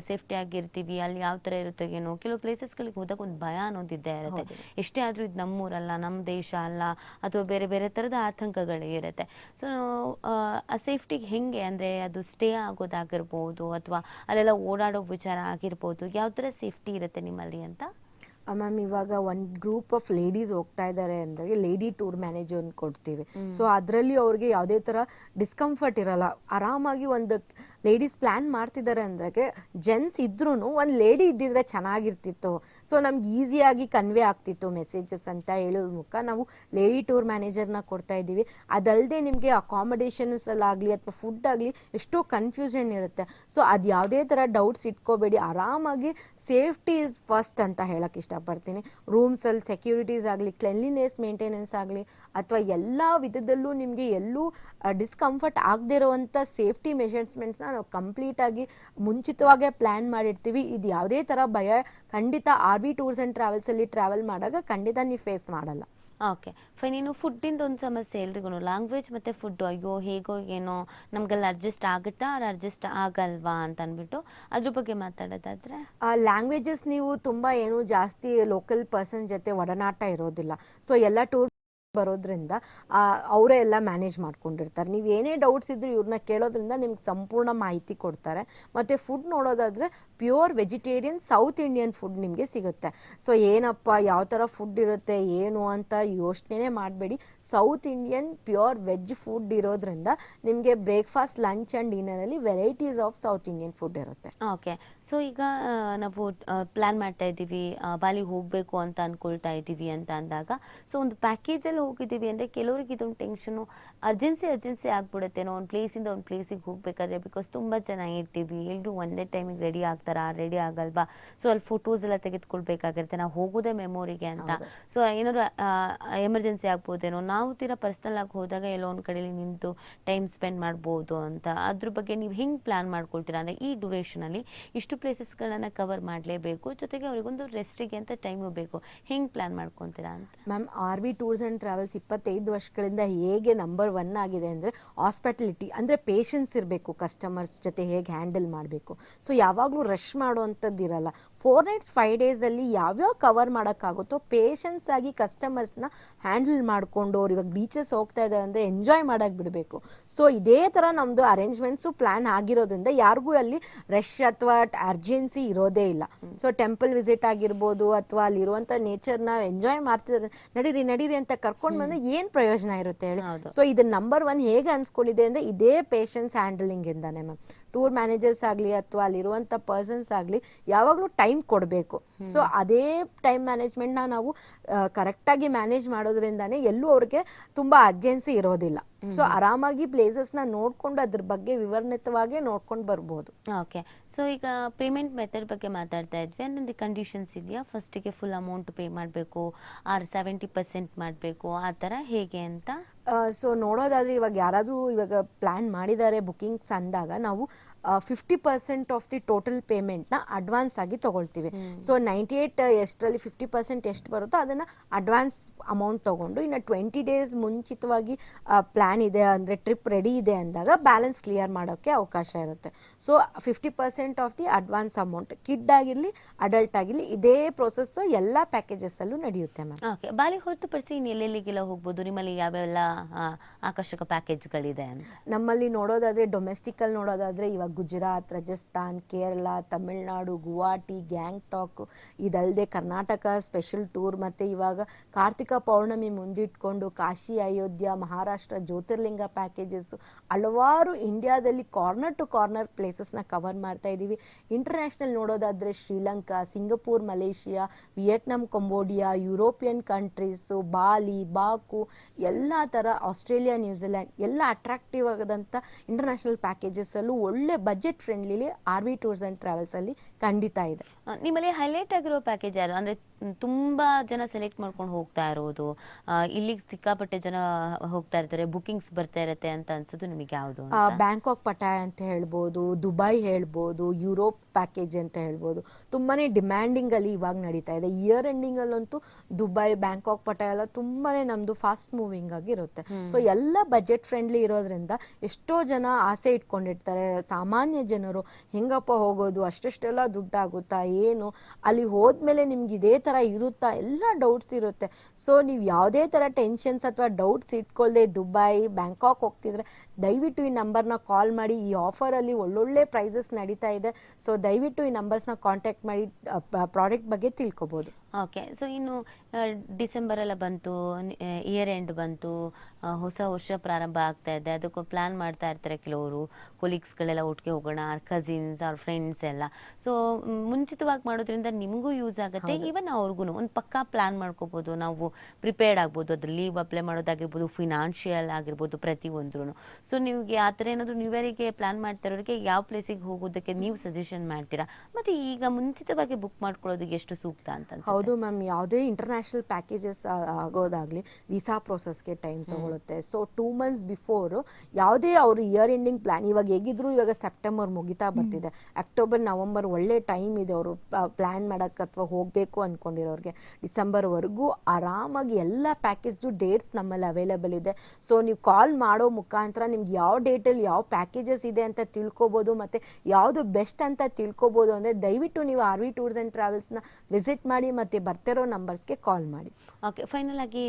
ಸೇಫ್ಟಿ ಆಗಿರ್ತೀವಿ ಅಲ್ಲಿ ಯಾವ ಥರ ಇರುತ್ತೆ ಏನೋ? ಕೆಲವು ಪ್ಲೇಸಸ್ಗಳಿಗೆ ಹೋದಾಗ ಒಂದು ಭಯ ಅನ್ನೋದಿದ್ದೇ ಇರುತ್ತೆ. ಎಷ್ಟೇ ಆದರೂ ಇದು ನಮ್ಮೂರಲ್ಲ ನಮ್ಮ ದೇಶ ಅಲ್ಲ ಅಥವಾ ಬೇರೆ ಬೇರೆ ಥರದ ಆತಂಕಗಳು ಇರುತ್ತೆ. ಸೊ ಆ ಸೇಫ್ಟಿಗೆ ಹೆಂಗೆ ಅಂದರೆ ಅದು ಸ್ಟೇ ಆಗೋದಾಗಿರ್ಬೋದು ಅಥವಾ ಅಲ್ಲೆಲ್ಲ ಓಡಾಡೋ ವಿಚಾರ ಆಗಿರ್ಬೋದು. ಯಾವ ಥರ ಸೇಫ್ಟಿ ಇರುತ್ತೆ ನಿಮ್ಮಲ್ಲಿ ಅಂತ? ಮ್ಯಾಮ್ ಇವಾಗ ಒಂದು ಗ್ರೂಪ್ ಆಫ್ ಲೇಡೀಸ್ ಹೋಗ್ತಾ ಇದ್ದಾರೆ ಅಂದ್ರೆ ಲೇಡಿ ಟೂರ್ ಮ್ಯಾನೇಜರ್ ಒಂದು ಕೊಡ್ತೀವಿ. ಸೊ ಅದರಲ್ಲಿ ಅವ್ರಿಗೆ ಯಾವುದೇ ತರ ಡಿಸ್ಕಂಫರ್ಟ್ ಇರಲ್ಲ. ಆರಾಮಾಗಿ ಒಂದು ಲೇಡೀಸ್ ಪ್ಲಾನ್ ಮಾಡ್ತಿದ್ದಾರೆ ಅಂದ್ರೆ ಜೆಂಟ್ಸ್ ಇದ್ರೂ ಒಂದು ಲೇಡಿ ಇದ್ದಿದ್ರೆ ಚೆನ್ನಾಗಿರ್ತಿತ್ತು. ಸೊ ನಮ್ಗೆ ಈಸಿಯಾಗಿ ಕನ್ವೆ ಆಗ್ತಿತ್ತು ಮೆಸೇಜಸ್ ಅಂತ ಹೇಳೋದ್ ಮುಖ. ನಾವು ಲೇಡಿ ಟೂರ್ ಮ್ಯಾನೇಜರ್ನ ಕೊಡ್ತಾ ಇದ್ದೀವಿ. ಅದಲ್ಲದೆ ನಿಮಗೆ ಆಗ್ಲಿ ಅಥವಾ ಫುಡ್ ಆಗಲಿ ಎಷ್ಟೋ ಕನ್ಫ್ಯೂಷನ್ ಇರುತ್ತೆ. ಸೊ ಅದ್ ಯಾವುದೇ ತರ ಡೌಟ್ಸ್ ಇಟ್ಕೋಬೇಡಿ. ಆರಾಮಾಗಿ ಸೇಫ್ಟಿ ಇಸ್ ಫಸ್ಟ್ ಅಂತ ಹೇಳಕ್ಕೆ ಇಷ್ಟಪಡ್ತೀನಿ ರೂಮ್ಸಲ್ಲಿ ಸೆಕ್ಯೂರಿಟೀಸ್ ಆಗಲಿ, ಕ್ಲೆನ್ಲಿನೆಸ್, ಮೇಂಟೆನೆನ್ಸ್ ಆಗಲಿ, ಅಥವಾ ಎಲ್ಲ ವಿಧದಲ್ಲೂ ನಿಮಗೆ ಎಲ್ಲೂ ಡಿಸ್ಕಂಫರ್ಟ್ ಆಗದೇ ಇರೋವಂಥ ಸೇಫ್ಟಿ ಮೆಷರ್ಸ್ಮೆಂಟ್ಸ್ನ ನಾವು ಕಂಪ್ಲೀಟಾಗಿ ಮುಂಚಿತವಾಗೇ ಪ್ಲ್ಯಾನ್ ಮಾಡಿರ್ತೀವಿ. ಇದು ಯಾವುದೇ ಥರ ಭಯ, ಖಂಡಿತ ಆರ್ ವಿ ಟೂರ್ಸ್ ಆ್ಯಂಡ್ ಟ್ರಾವೆಲ್ಸಲ್ಲಿ ಟ್ರಾವೆಲ್ ಮಾಡಾಗ ಖಂಡಿತ ನೀವು ಫೇಸ್ ಮಾಡಲ್ಲ. ಓಕೆ ಫೈನ್ ಇನ್ನು ಫುಡ್ಡಿಂದು ಒಂದು ಸಮಸ್ಯೆ ಎಲ್ರಿಗೂ ಲ್ಯಾಂಗ್ವೇಜ್ ಮತ್ತು ಫುಡ್ಡು ಅಯ್ಯೋ, ಹೇಗೋ ಏನೋ. ನಮಗೆಲ್ಲ ಅಡ್ಜಸ್ಟ್ ಆಗುತ್ತಾ ಅವ್ರು ಅಡ್ಜಸ್ಟ್ ಆಗಲ್ವಾ ಅಂತ ಅಂದ್ಬಿಟ್ಟು ಅದ್ರ ಬಗ್ಗೆ ಮಾತಾಡೋದಾದರೆ? ಲ್ಯಾಂಗ್ವೇಜಸ್ ನೀವು ತುಂಬ ಏನು ಜಾಸ್ತಿ ಲೋಕಲ್ ಪರ್ಸನ್ ಜೊತೆ ಒಡನಾಟ ಇರೋದಿಲ್ಲ. ಸೊ ಎಲ್ಲ ಟೂರ್ ಬರೋದ್ರಿಂದ ಅವರೇ ಎಲ್ಲ ಮ್ಯಾನೇಜ್ ಮಾಡ್ಕೊಂಡಿರ್ತಾರೆ. ನೀವು ಏನೇ ಡೌಟ್ಸ್ ಇದ್ರೂ ಇವ್ರನ್ನ ಕೇಳೋದ್ರಿಂದ ನಿಮ್ಗೆ ಸಂಪೂರ್ಣ ಮಾಹಿತಿ ಕೊಡ್ತಾರೆ. ಮತ್ತು ಫುಡ್ ನೋಡೋದಾದರೆ pure vegetarian south Indian food ನಿಮಗೆ ಸಿಗುತ್ತೆ. ಸೊ ಏನಪ್ಪ, ಯಾವ ಥರ ಫುಡ್ ಇರುತ್ತೆ, ಏನು ಅಂತ ಯೋಚನೆ ಮಾಡಬೇಡಿ. South Indian pure veg food ಇರೋದ್ರಿಂದ ನಿಮಗೆ breakfast lunch and ಡಿನ್ನರಲ್ಲಿ varieties of south Indian food ಇರುತ್ತೆ. ಓಕೆ ಸೊ ಈಗ ನಾವು ಪ್ಲ್ಯಾನ್ ಮಾಡ್ತಾ ಇದ್ದೀವಿ. ಬಾಲಿ ಬಾಲಿಗೆ ಹೋಗಬೇಕು ಅಂತ ಅಂದ್ಕೊಳ್ತಾ ಇದ್ದೀವಿ ಅಂತ ಅಂದಾಗ ಸೊ ಒಂದು ಪ್ಯಾಕೇಜಲ್ಲಿ ಹೋಗಿದ್ದೀವಿ ಅಂದರೆ ಕೆಲವರಿಗೆ ಇದೊಂದು ಟೆನ್ಷನು ಅರ್ಜೆನ್ಸಿ ಅರ್ಜೆನ್ಸಿ ಆಗ್ಬಿಡುತ್ತೇನೋ ಒಂದು ಪ್ಲೇಸಿಂದ ಒಂದು ಪ್ಲೇಸಿಗೆ ಹೋಗಬೇಕಾದ್ರೆ ಬಿಕಾಸ್ ತುಂಬ ಜನ ಇರ್ತೀವಿ. ಎಲ್ಲರೂ ಒಂದೇ ಟೈಮಿಗೆ ರೆಡಿ ಆಗ್ತಾರಾ? ರೆಡಿ ಆಗಲ್ವಾ? ಸೊ ಅಲ್ಲಿ ಫೋಟೋಸ್ ಎಲ್ಲ ತೆಗೆದುಕೊಳ್ಬೇಕಾಗಿರುತ್ತೆ. ನಾವು ಹೋಗೋದೇ ಮೆಮೊರಿಗೆ ಅಂತ. ಸೊ ಏನಾದ್ರು ಎಮರ್ಜೆನ್ಸಿ ಆಗ್ಬೋದೇನೋ? ನಾವು ತೀರಾ ಪರ್ಸ್ನಲ್ ಆಗಿ ಹೋದಾಗ ಎಲ್ಲೋ ಒಂದು ಕಡೆಯಲ್ಲಿ ನಿಂತು ಟೈಮ್ ಸ್ಪೆಂಡ್ ಮಾಡ್ಬೋದು ಅಂತ. ಅದ್ರ ಬಗ್ಗೆ ನೀವು ಹೆಂಗೆ ಪ್ಲ್ಯಾನ್ ಮಾಡ್ಕೊಳ್ತೀರಾ? ಅಂದರೆ ಈ ಡ್ಯೂರೇಷನಲ್ಲಿ ಇಷ್ಟು ಪ್ಲೇಸಸ್ಗಳನ್ನು ಕವರ್ ಮಾಡಲೇಬೇಕು. ಜೊತೆಗೆ ಅವರಿಗೊಂದು ರೆಸ್ಟಿಗೆ ಅಂತ ಟೈಮು ಬೇಕು. ಹೆಂಗೆ ಪ್ಲ್ಯಾನ್ ಮಾಡ್ಕೊತೀರಾ ಅಂತ? Ma'am R V tours and travels ಇಪ್ಪತ್ತೈದು ವರ್ಷಗಳಿಂದ ಹೇಗೆ ನಂಬರ್ ಒನ್ ಆಗಿದೆ ಅಂದರೆ ಹಾಸ್ಪಿಟಲಿಟಿ ಅಂದರೆ ಪೇಷನ್ಸ್ ಇರಬೇಕು ಕಸ್ಟಮರ್ಸ್ ಜೊತೆ ಹೇಗೆ ಹ್ಯಾಂಡಲ್ ಮಾಡಬೇಕು. ಸೊ ಯಾವಾಗಲೂ ರಶ್ ಮಾಡುವಂಥದ್ದು ಇರಲ್ಲ. ಫೋರ್ ನೈಟ್ಸ್ ಫೈವ್ ಡೇಸಲ್ಲಿ ಯಾವ್ಯಾವ ಕವರ್ ಮಾಡೋಕ್ಕಾಗುತ್ತೋ ಪೇಷನ್ಸ್ ಆಗಿ ಕಸ್ಟಮರ್ಸ್ನ ಹ್ಯಾಂಡಲ್ ಮಾಡಿಕೊಂಡು ಅವ್ರು ಇವಾಗ ಬೀಚಸ್ ಹೋಗ್ತಾ ಇದ್ದಾರೆ ಅಂದರೆ ಎಂಜಾಯ್ ಮಾಡೋಕ್ಕೆ ಬಿಡಬೇಕು. ಸೊ ಇದೇ ಥರ ನಮ್ಮದು ಅರೇಂಜ್ಮೆಂಟ್ಸು ಪ್ಲ್ಯಾನ್ ಆಗಿರೋದ್ರಿಂದ ಯಾರಿಗೂ ಅಲ್ಲಿ ರಶ್ ಅಥವಾ ಅರ್ಜೆನ್ಸಿ ಇರೋದೇ ಇಲ್ಲ. ಸೊ ಟೆಂಪಲ್ ವಿಸಿಟ್ ಆಗಿರ್ಬೋದು ಅಥವಾ ಅಲ್ಲಿರುವಂಥ ನೇಚರ್ನ ಎಂಜಾಯ್ ಮಾಡ್ತಿದ್ದಾರೆ. ನಡೀರಿ ನಡೀರಿ ಅಂತ ಕರ್ಕೊಂಡು ಬಂದ್ರೆ ಏನ್ ಪ್ರಯೋಜನ ಇರುತ್ತೆ ಹೇಳಿ. ಸೊ ಇದನ್ನ ನಂಬರ್ ಒನ್ ಹೇಗೆ ಅನ್ಸ್ಕೊಂಡಿದೆ ಅಂದ್ರೆ ಇದೇ ಪೇಷನ್ಸ್ ಹ್ಯಾಂಡಲಿಂಗ್ ಇಂದಾನೆ ಮ್ಯಾಮ್ ಟೂರ್ ಮ್ಯಾನೇಜರ್ಸ್ ಆಗಲಿ ಅಥವಾ ಅಲ್ಲಿರುವಂಥ ಪರ್ಸನ್ಸ್ ಆಗಲಿ ಯಾವಾಗಲೂ ಟೈಮ್ ಕೊಡಬೇಕು. ಸೊ ಅದೇ ಟೈಮ್ ಮ್ಯಾನೇಜ್ಮೆಂಟ್ನ ನಾವು ಕರೆಕ್ಟಾಗಿ ಮ್ಯಾನೇಜ್ ಮಾಡೋದ್ರಿಂದನೇ ಎಲ್ಲೂ ಅವ್ರಿಗೆ ತುಂಬ ಅರ್ಜೆನ್ಸಿ ಇರೋದಿಲ್ಲ. ಸೊ ಆರಾಮಾಗಿ ಪ್ಲೇಸಸ್ನ ನೋಡ್ಕೊಂಡು ಅದ್ರ ಬಗ್ಗೆ ವಿವರ್ಣಿತವಾಗಿ ನೋಡ್ಕೊಂಡು ಬರ್ಬೋದು. ಓಕೆ. ಸೊ ಈಗ ಪೇಮೆಂಟ್ ಮೆಥಡ್ ಬಗ್ಗೆ ಮಾತಾಡ್ತಾ ಇದ್ವಿ. ಅಂದರೆ ಕಂಡೀಷನ್ಸ್ ಇದೆಯಾ? ಫಸ್ಟಿಗೆ ಫುಲ್ ಅಮೌಂಟ್ ಪೇ ಮಾಡಬೇಕು ಆರ್ ಸೆವೆಂಟಿ ಪರ್ಸೆಂಟ್ ಮಾಡಬೇಕು ಆ ಥರ ಹೇಗೆ ಅಂತ? ಸೊ ನೋಡೋದಾದ್ರೆ ಇವಾಗ ಯಾರಾದರೂ ಇವಾಗ ಪ್ಲ್ಯಾನ್ ಮಾಡಿದ್ದಾರೆ ಬುಕಿಂಗ್ಸ್ ಅಂದಾಗ ನಾವು fifty percent of the total ಪೇಮೆಂಟ್ನ advance ಆಗಿ ತಗೊಳ್ತೀವಿ. ಸೊ ನೈಂಟಿ ಏಟ್ ಎಷ್ಟರಲ್ಲಿ ಫಿಫ್ಟಿ ಪರ್ಸೆಂಟ್ ಎಷ್ಟು ಬರುತ್ತೋ ಅದನ್ನು ಅಡ್ವಾನ್ಸ್ ಅಮೌಂಟ್ ತಗೊಂಡು ಇನ್ನು ಟ್ವೆಂಟಿ ಡೇಸ್ ಮುಂಚಿತವಾಗಿ ಪ್ಲ್ಯಾನ್ ಇದೆ ಅಂದರೆ ಟ್ರಿಪ್ ರೆಡಿ ಇದೆ ಅಂದಾಗ ಬ್ಯಾಲೆನ್ಸ್ ಕ್ಲಿಯರ್ ಮಾಡೋಕ್ಕೆ ಅವಕಾಶ ಇರುತ್ತೆ. So fifty percent of the advance amount kid ಆಗಿರಲಿ ಅಡಲ್ಟ್ ಆಗಿರಲಿ ಇದೇ ಪ್ರೋಸೆಸ್ ಎಲ್ಲ ಪ್ಯಾಕೇಜಸ್ಸಲ್ಲೂ ನಡೆಯುತ್ತೆ ಮ್ಯಾಮ್ ಓಕೆ ಬಾಲಿ ಹೊರತುಪಡಿಸಿ ಇನ್ನು ಎಲ್ಲೆಲ್ಲಿಗೆಲ್ಲ ಹೋಗ್ಬೋದು? ನಿಮ್ಮಲ್ಲಿ ಯಾವೆಲ್ಲ ಆಕರ್ಷಕ ಪ್ಯಾಕೇಜ್ಗಳಿದೆ ನಮ್ಮಲ್ಲಿ ನೋಡೋದಾದ್ರೆ ಡೊಮೆಸ್ಟಿಕಲ್ಲಿ ನೋಡೋದಾದ್ರೆ ಇವಾಗ ಗುಜರಾತ್, ರಾಜಸ್ಥಾನ್, ಕೇರಳ, ತಮಿಳ್ನಾಡು, ಗುವಾಹಟಿ, ಗ್ಯಾಂಗ್ಟಾಕ್ ಇದಲ್ಲದೆ ಕರ್ನಾಟಕ ಸ್ಪೆಷಲ್ ಟೂರ್ ಮತ್ತು ಇವಾಗ ಕಾರ್ತಿಕ ಪೌರ್ಣಮಿ ಮುಂದಿಟ್ಕೊಂಡು ಕಾಶಿ, ಅಯೋಧ್ಯ, ಮಹಾರಾಷ್ಟ್ರ, ಜ್ಯೋತಿರ್ಲಿಂಗ ಪ್ಯಾಕೇಜಸ್ಸು ಹಲವಾರು ಇಂಡಿಯಾದಲ್ಲಿ ಕಾರ್ನರ್ ಟು ಕಾರ್ನರ್ ಪ್ಲೇಸಸ್ನ ಕವರ್ ಮಾಡ್ತಾ ಇದ್ದೀವಿ ಇಂಟರ್ನ್ಯಾಷನಲ್ ನೋಡೋದಾದರೆ Sri Lanka, Singapore, Malaysia, Vietnam, Cambodia, European countries Bali, Baku, ಎಲ್ಲ ಥರ ಆಸ್ಟ್ರೇಲಿಯಾ, ನ್ಯೂಜಿಲ್ಯಾಂಡ್, ಎಲ್ಲ ಅಟ್ರಾಕ್ಟಿವ್ ಆದಂಥ ಇಂಟರ್ನ್ಯಾಷನಲ್ ಪ್ಯಾಕೇಜಸ್ಸಲ್ಲೂ ಒಳ್ಳೆ ಬಜೆಟ್ ಫ್ರೆಂಡ್ಲಿಲಿ ಆರ್ ವಿ ಟೂರ್ಸ್ ಆ್ಯಂಡ್ ಟ್ರಾವೆಲ್ಸಲ್ಲಿ ಖಂಡಿತ ಇದೆ. ನಿಮ್ಮಲ್ಲಿ ಹೈಲೈಟ್ ಆಗಿರೋ ಪ್ಯಾಕೇಜ್ ಯಾರು? ಅಂದರೆ ತುಂಬ ಜನ ಸೆಲೆಕ್ಟ್ ಮಾಡ್ಕೊಂಡು ಹೋಗ್ತಾ ಇರೋದು. ಇಲ್ಲಿಗೆ ಸಿಕ್ಕಾಪಟ್ಟೆ ಜನ ಹೋಗ್ತಾ ಇರ್ತಾರೆ ಬುಕಿಂಗ್ಸ್ ಬರ್ತಾ ಇರತ್ತೆ ಅಂತ ಅನ್ಸೋದು ನಿಮಗೆ ಯಾವುದು ಬ್ಯಾಂಕಾಕ್ ಪಟಾಯ ಅಂತ ಹೇಳ್ಬೋದು ದುಬೈ ಹೇಳ್ಬೋದು ಯುರೋಪ್ ಪ್ಯಾಕೇಜ್ ಅಂತ ಹೇಳ್ಬೋದು. ತುಂಬಾ ಡಿಮ್ಯಾಂಡಿಂಗಲ್ಲಿ ಇವಾಗ ನಡೀತಾ ಇದೆ. ಇಯರ್ ಎಂಡಿಂಗಲ್ಲಂತೂ ದುಬೈ ಬ್ಯಾಂಕಾಕ್ ಪಟಾಯ ಎಲ್ಲ ತುಂಬಾ ನಮ್ಮದು ಫಾಸ್ಟ್ ಮೂವಿಂಗ್ ಆಗಿರುತ್ತೆ ಸೊ ಎಲ್ಲ ಬಜೆಟ್ ಫ್ರೆಂಡ್ಲಿ ಇರೋದ್ರಿಂದ ಎಷ್ಟೋ ಜನ ಆಸೆ ಇಟ್ಕೊಂಡಿರ್ತಾರೆ. ಸಾಮಾನ್ಯ ಜನರು ಹೆಂಗಪ್ಪ ಹೋಗೋದು? ಅಷ್ಟೆಷ್ಟೆಲ್ಲ ದುಡ್ಡಾಗುತ್ತಾ? ಏನು? ಅಲ್ಲಿ ಹೋದ್ಮೇಲೆ ನಿಮ್ಗೆ ಇದೇ ಥರ ಇರುತ್ತಾ? ಎಲ್ಲ ಡೌಟ್ಸ್ ಇರುತ್ತೆ. ಸೊ ನೀವು ಯಾವುದೇ ಥರ ಟೆನ್ಷನ್ಸ್ ಅಥವಾ ಡೌಟ್ಸ್ ಇಟ್ಕೊಳ್ಳದೆ ದುಬೈ ಬ್ಯಾಂಕಾಕ್ ಹೋಗ್ತಿದ್ರೆ ದಯವಿಟ್ಟು ಈ ನಂಬರ್ನ ಕಾಲ್ ಮಾಡಿ ಈ ಆಫರಲ್ಲಿ ಒಳ್ಳೊಳ್ಳೆ ಪ್ರೈಸಸ್ ನಡೀತಾ ಇದೆ. ಸೊ ದಯವಿಟ್ಟು ಈ ನಂಬರ್ಸ್ನ ಕಾಂಟ್ಯಾಕ್ಟ್ ಮಾಡಿ ಪ್ರಾಡಕ್ಟ್ ಬಗ್ಗೆ ತಿಳ್ಕೊಬೋದು. ಓಕೆ ಸೊ ಇನ್ನು ಡಿಸೆಂಬರೆಲ್ಲ ಡಿಸೆಂಬರ್ ಎಲ್ಲ ಬಂತು ಇಯರ್ ಎಂಡ್ ಬಂತು ಹೊಸ ವರ್ಷ ಪ್ರಾರಂಭ ಆಗ್ತಾ ಇದೆ. ಅದಕ್ಕೆ ಪ್ಲ್ಯಾನ್ ಮಾಡ್ತಾ ಇರ್ತಾರೆ ಕೆಲವರು. ಕೊಲೀಗ್ಸ್ಗಳೆಲ್ಲ ಒಟ್ಟಿಗೆ ಹೋಗೋಣ ಅವ್ರ ಕಸಿನ್ಸ್ ಅವ್ರ ಫ್ರೆಂಡ್ಸ್ ಎಲ್ಲ. ಸೊ ಮುಂಚಿತವಾಗಿ ಮಾಡೋದ್ರಿಂದ ನಿಮಗೂ ಯೂಸ್ ಆಗುತ್ತೆ. ಈವನ್ ಅವ್ರಿಗೂ ಒಂದು ಪಕ್ಕಾ ಪ್ಲ್ಯಾನ್ ಮಾಡ್ಕೋಬೋದು. ನಾವು ಪ್ರಿಪೇರ್ಡ್ ಆಗ್ಬೋದು. ಅದ್ರ ಲೀವ್ ಅಪ್ಲೈ ಮಾಡೋದಾಗಿರ್ಬೋದು ಫಿನಾನ್ಷಿಯಲ್ ಆಗಿರ್ಬೋದು ಪ್ರತಿಯೊಂದ್ರೂ ಸೊ ನಿಮಗೆ ಆ ಥರ ಏನಾದರೂ ನ್ಯೂ ಇಯರಿಗೆ ಪ್ಲ್ಯಾನ್ ಮಾಡ್ತಿರೋರಿಗೆ ಯಾವ ಪ್ಲೇಸಿಗೆ ಹೋಗೋದಕ್ಕೆ ನೀವು ಸಜೆಷನ್ ಮಾಡ್ತೀರಾ? ಮತ್ತು ಈಗ ಮುಂಚಿತವಾಗಿ ಬುಕ್ ಮಾಡ್ಕೊಳ್ಳೋದಕ್ಕೆ ಎಷ್ಟು ಸೂಕ್ತ ಅಂತ ಹೌದು ಮ್ಯಾಮ್ ಯಾವುದೇ ಇಂಟರ್ನ್ಯಾಷನಲ್ ಪ್ಯಾಕೇಜಸ್ ಆಗೋದಾಗಲಿ ವೀಸಾ ಪ್ರೊಸೆಸ್ಗೆ ಟೈಮ್ ತೊಗೊಳುತ್ತೆ. ಸೊ ಟೂ ಮಂತ್ಸ್ ಬಿಫೋರು ಯಾವುದೇ ಅವರು ಇಯರ್ ಎಂಡಿಂಗ್ ಪ್ಲಾನ್ ಇವಾಗ ಹೇಗಿದ್ರು ಇವಾಗ ಸೆಪ್ಟೆಂಬರ್ ಮುಗಿತಾ ಬರ್ತಿದೆ. ಅಕ್ಟೋಬರ್ ನವಂಬರ್ ಒಳ್ಳೆ ಟೈಮ್ ಇದೆ ಅವರು ಪ್ಲ್ಯಾನ್ ಮಾಡೋಕ್ಕೆ ಅಥವಾ ಹೋಗಬೇಕು ಅಂದ್ಕೊಂಡಿರೋರಿಗೆ ಡಿಸೆಂಬರ್ವರೆಗೂ ಆರಾಮಾಗಿ ಎಲ್ಲ ಪ್ಯಾಕೇಜ್ದು ಡೇಟ್ಸ್ ನಮ್ಮಲ್ಲಿ ಅವೈಲೇಬಲ್ ಇದೆ. ಸೊ ನೀವು ಕಾಲ್ ಮಾಡೋ ಮುಖಾಂತರ ನಿಮ್ಗೆ ಯಾವ ಡೇಟಲ್ಲಿ ಯಾವ ಪ್ಯಾಕೇಜಸ್ ಇದೆ ಅಂತ ತಿಳ್ಕೊಬೋದು, ಮತ್ತು ಯಾವುದು ಬೆಸ್ಟ್ ಅಂತ ತಿಳ್ಕೊಬೋದು ಅಂದರೆ ದಯವಿಟ್ಟು ನೀವು ಆರ್ ವಿ ಟೂರ್ಸ್ ಆ್ಯಂಡ್ ಟ್ರಾವೆಲ್ಸ್ನ ವಿಸಿಟ್ ಮಾಡಿ, ಮತ್ತು ಬರ್ತಿರೋ ನಂಬರ್ಸ್ಗೆ ಕಾಲ್ ಮಾಡಿ. ಓಕೆ ಫೈನಲ್ ಆಗಿ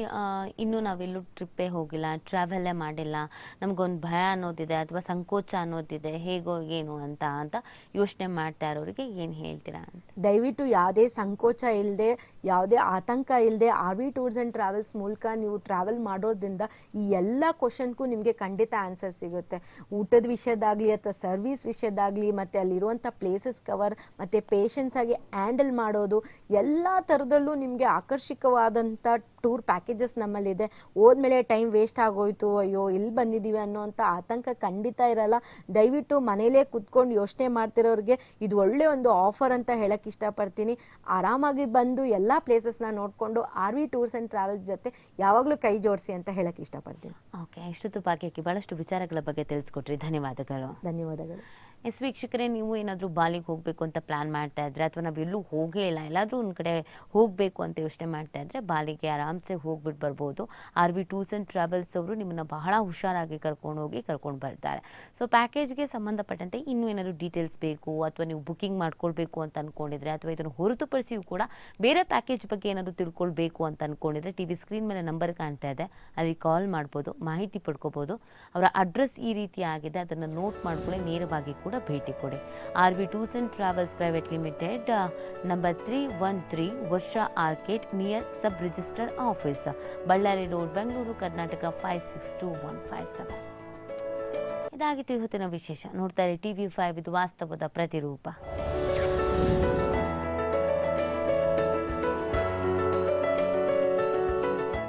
ಇನ್ನೂ ನಾವೆಲ್ಲೂ ಟ್ರಿಪ್ಪೇ ಹೋಗಿಲ್ಲ ಟ್ರಾವೆಲ್ಲೇ ಮಾಡಿಲ್ಲ. ನಮಗೊಂದು ಭಯ ಅನ್ನೋದಿದೆ ಅಥವಾ ಸಂಕೋಚ ಅನ್ನೋದಿದೆ, ಹೇಗೋ ಏನು ಅಂತ ಅಂತ ಯೋಚನೆ ಮಾಡ್ತಾ ಇರೋರಿಗೆ ಏನು ಹೇಳ್ತೀರಾ ಅಂತ. ದಯವಿಟ್ಟು ಯಾವುದೇ ಸಂಕೋಚ ಇಲ್ಲದೆ ಯಾವುದೇ ಆತಂಕ ಇಲ್ಲದೆ R V tours and travels ಮೂಲಕ ನೀವು ಟ್ರಾವೆಲ್ ಮಾಡೋದ್ರಿಂದ ಈ ಎಲ್ಲ ಕ್ವಶನ್ಗೂ ನಿಮಗೆ ಖಂಡಿತ ಆನ್ಸರ್ ಸಿಗುತ್ತೆ. ಊಟದ ವಿಷಯದಾಗಲಿ ಅಥವಾ ಸರ್ವಿಸ್ ವಿಷಯದಾಗಲಿ, ಮತ್ತು ಅಲ್ಲಿರುವಂಥ ಪ್ಲೇಸಸ್ ಕವರ್ ಮತ್ತು ಪೇಷನ್ಸ್ ಆಗಿ ಹ್ಯಾಂಡಲ್ ಮಾಡೋದು, ಎಲ್ಲ ಥರದಲ್ಲೂ ನಿಮಗೆ ಆಕರ್ಷಕವಾದಂಥ ಟೂರ್ ಪ್ಯಾಕೇಜಸ್ ನಮ್ಮಲ್ಲಿದೆ. ಹೋದ್ಮೇಲೆ ಟೈಮ್ ವೇಸ್ಟ್ ಆಗೋಯ್ತು ಅಯ್ಯೋ ಇಲ್ಲಿ ಬಂದಿದ್ದೀವಿ ಅನ್ನೋಂಥ ಆತಂಕ ಖಂಡಿತ ಇರಲ್ಲ. ದಯವಿಟ್ಟು ಮನೇಲೇ ಕುತ್ಕೊಂಡು ಯೋಚನೆ ಮಾಡ್ತಿರೋರಿಗೆ ಇದು ಒಳ್ಳೆ ಒಂದು ಆಫರ್ ಅಂತ ಹೇಳಕ್ಕೆ ಇಷ್ಟಪಡ್ತೀನಿ. ಆರಾಮಾಗಿ ಬಂದು ಎಲ್ಲ ಪ್ಲೇಸಸ್ನ ನೋಡಿಕೊಂಡು R V tours and travels ಜೊತೆ ಯಾವಾಗಲೂ ಕೈ ಜೋಡಿಸಿ ಅಂತ ಹೇಳಕ್ಕೆ ಇಷ್ಟಪಡ್ತೀನಿ. ಓಕೆ ಇಷ್ಟೊತ್ತು ಭಾಗ್ಯಕ್ಕೆ ಭಾಳಷ್ಟು ವಿಚಾರಗಳ ಬಗ್ಗೆ ತಿಳಿಸ್ಕೊಟ್ರಿ. ಧನ್ಯವಾದಗಳು. ಧನ್ಯವಾದಗಳು. ಎಸ್ ವೀಕ್ಷಕರೇ, ನೀವು ಏನಾದರೂ ಬಾಲಿಗೆ ಹೋಗಬೇಕು ಅಂತ ಪ್ಲ್ಯಾನ್ ಮಾಡ್ತಾ ಇದ್ರೆ, ಅಥವಾ ನಾವು ಎಲ್ಲೂ ಹೋಗೇ ಇಲ್ಲ, ಎಲ್ಲಾದರೂ ಒಂದು ಕಡೆ ಹೋಗಬೇಕು ಅಂತ ಯೋಚನೆ ಮಾಡ್ತಾ ಇದ್ರೆ ಬಾಲಿಗೆ ಆರಾಮ್ಸೆ ಹೋಗ್ಬಿಟ್ಟು ಬರ್ಬೋದು. R V tours and travels ಅವರು ನಿಮ್ಮನ್ನು ಬಹಳ ಹುಷಾರಾಗಿ ಕರ್ಕೊಂಡು ಹೋಗಿ ಕರ್ಕೊಂಡು ಬರ್ತಾರೆ. ಸೊ, ಪ್ಯಾಕೇಜ್ಗೆ ಸಂಬಂಧಪಟ್ಟಂತೆ ಇನ್ನೂ ಏನಾದರೂ ಡೀಟೇಲ್ಸ್ ಬೇಕು, ಅಥವಾ ನೀವು ಬುಕ್ಕಿಂಗ್ ಮಾಡ್ಕೊಳ್ಬೇಕು ಅಂತ ಅಂದ್ಕೊಂಡಿದ್ರೆ ಅಥವಾ ಇದನ್ನು ಹೊರತುಪಡಿಸಿಯೂ ಕೂಡ ಬೇರೆ ಪ್ಯಾಕೇಜ್ ಬಗ್ಗೆ ಏನಾದರೂ ತಿಳ್ಕೊಳ್ಬೇಕು ಅಂತ ಅಂದ್ಕೊಂಡಿದ್ರೆ ಟಿ ವಿ ಸ್ಕ್ರೀನ್ ಮೇಲೆ ನಂಬರ್ ಕಾಣ್ತಾ ಇದೆ, ಅಲ್ಲಿ ಕಾಲ್ ಮಾಡ್ಬೋದು, ಮಾಹಿತಿ ಪಡ್ಕೋಬೋದು. ಅವರ ಅಡ್ರೆಸ್ ಈ ರೀತಿ ಆಗಿದೆ, ಅದನ್ನು ನೋಟ್ ಮಾಡ್ಕೊಳ್ಳಿ, ನೇರವಾಗಿ ಕೂಡ ಭೇಟಿ ಕೊಡಿ. R V tours and travels private limited number three one three Varsha arcade near sub register office. Ballari road, Bengaluru, Karnataka five six two one five seven. ಇದಾಗಿತ್ತು ಇವತ್ತಿನ ವಿಶೇಷ. ನೋಡ್ತಾರೆ ಟಿ ವಿ ಫೈವ್ ಇದು ವಾಸ್ತವದ ಪ್ರತಿರೂಪ.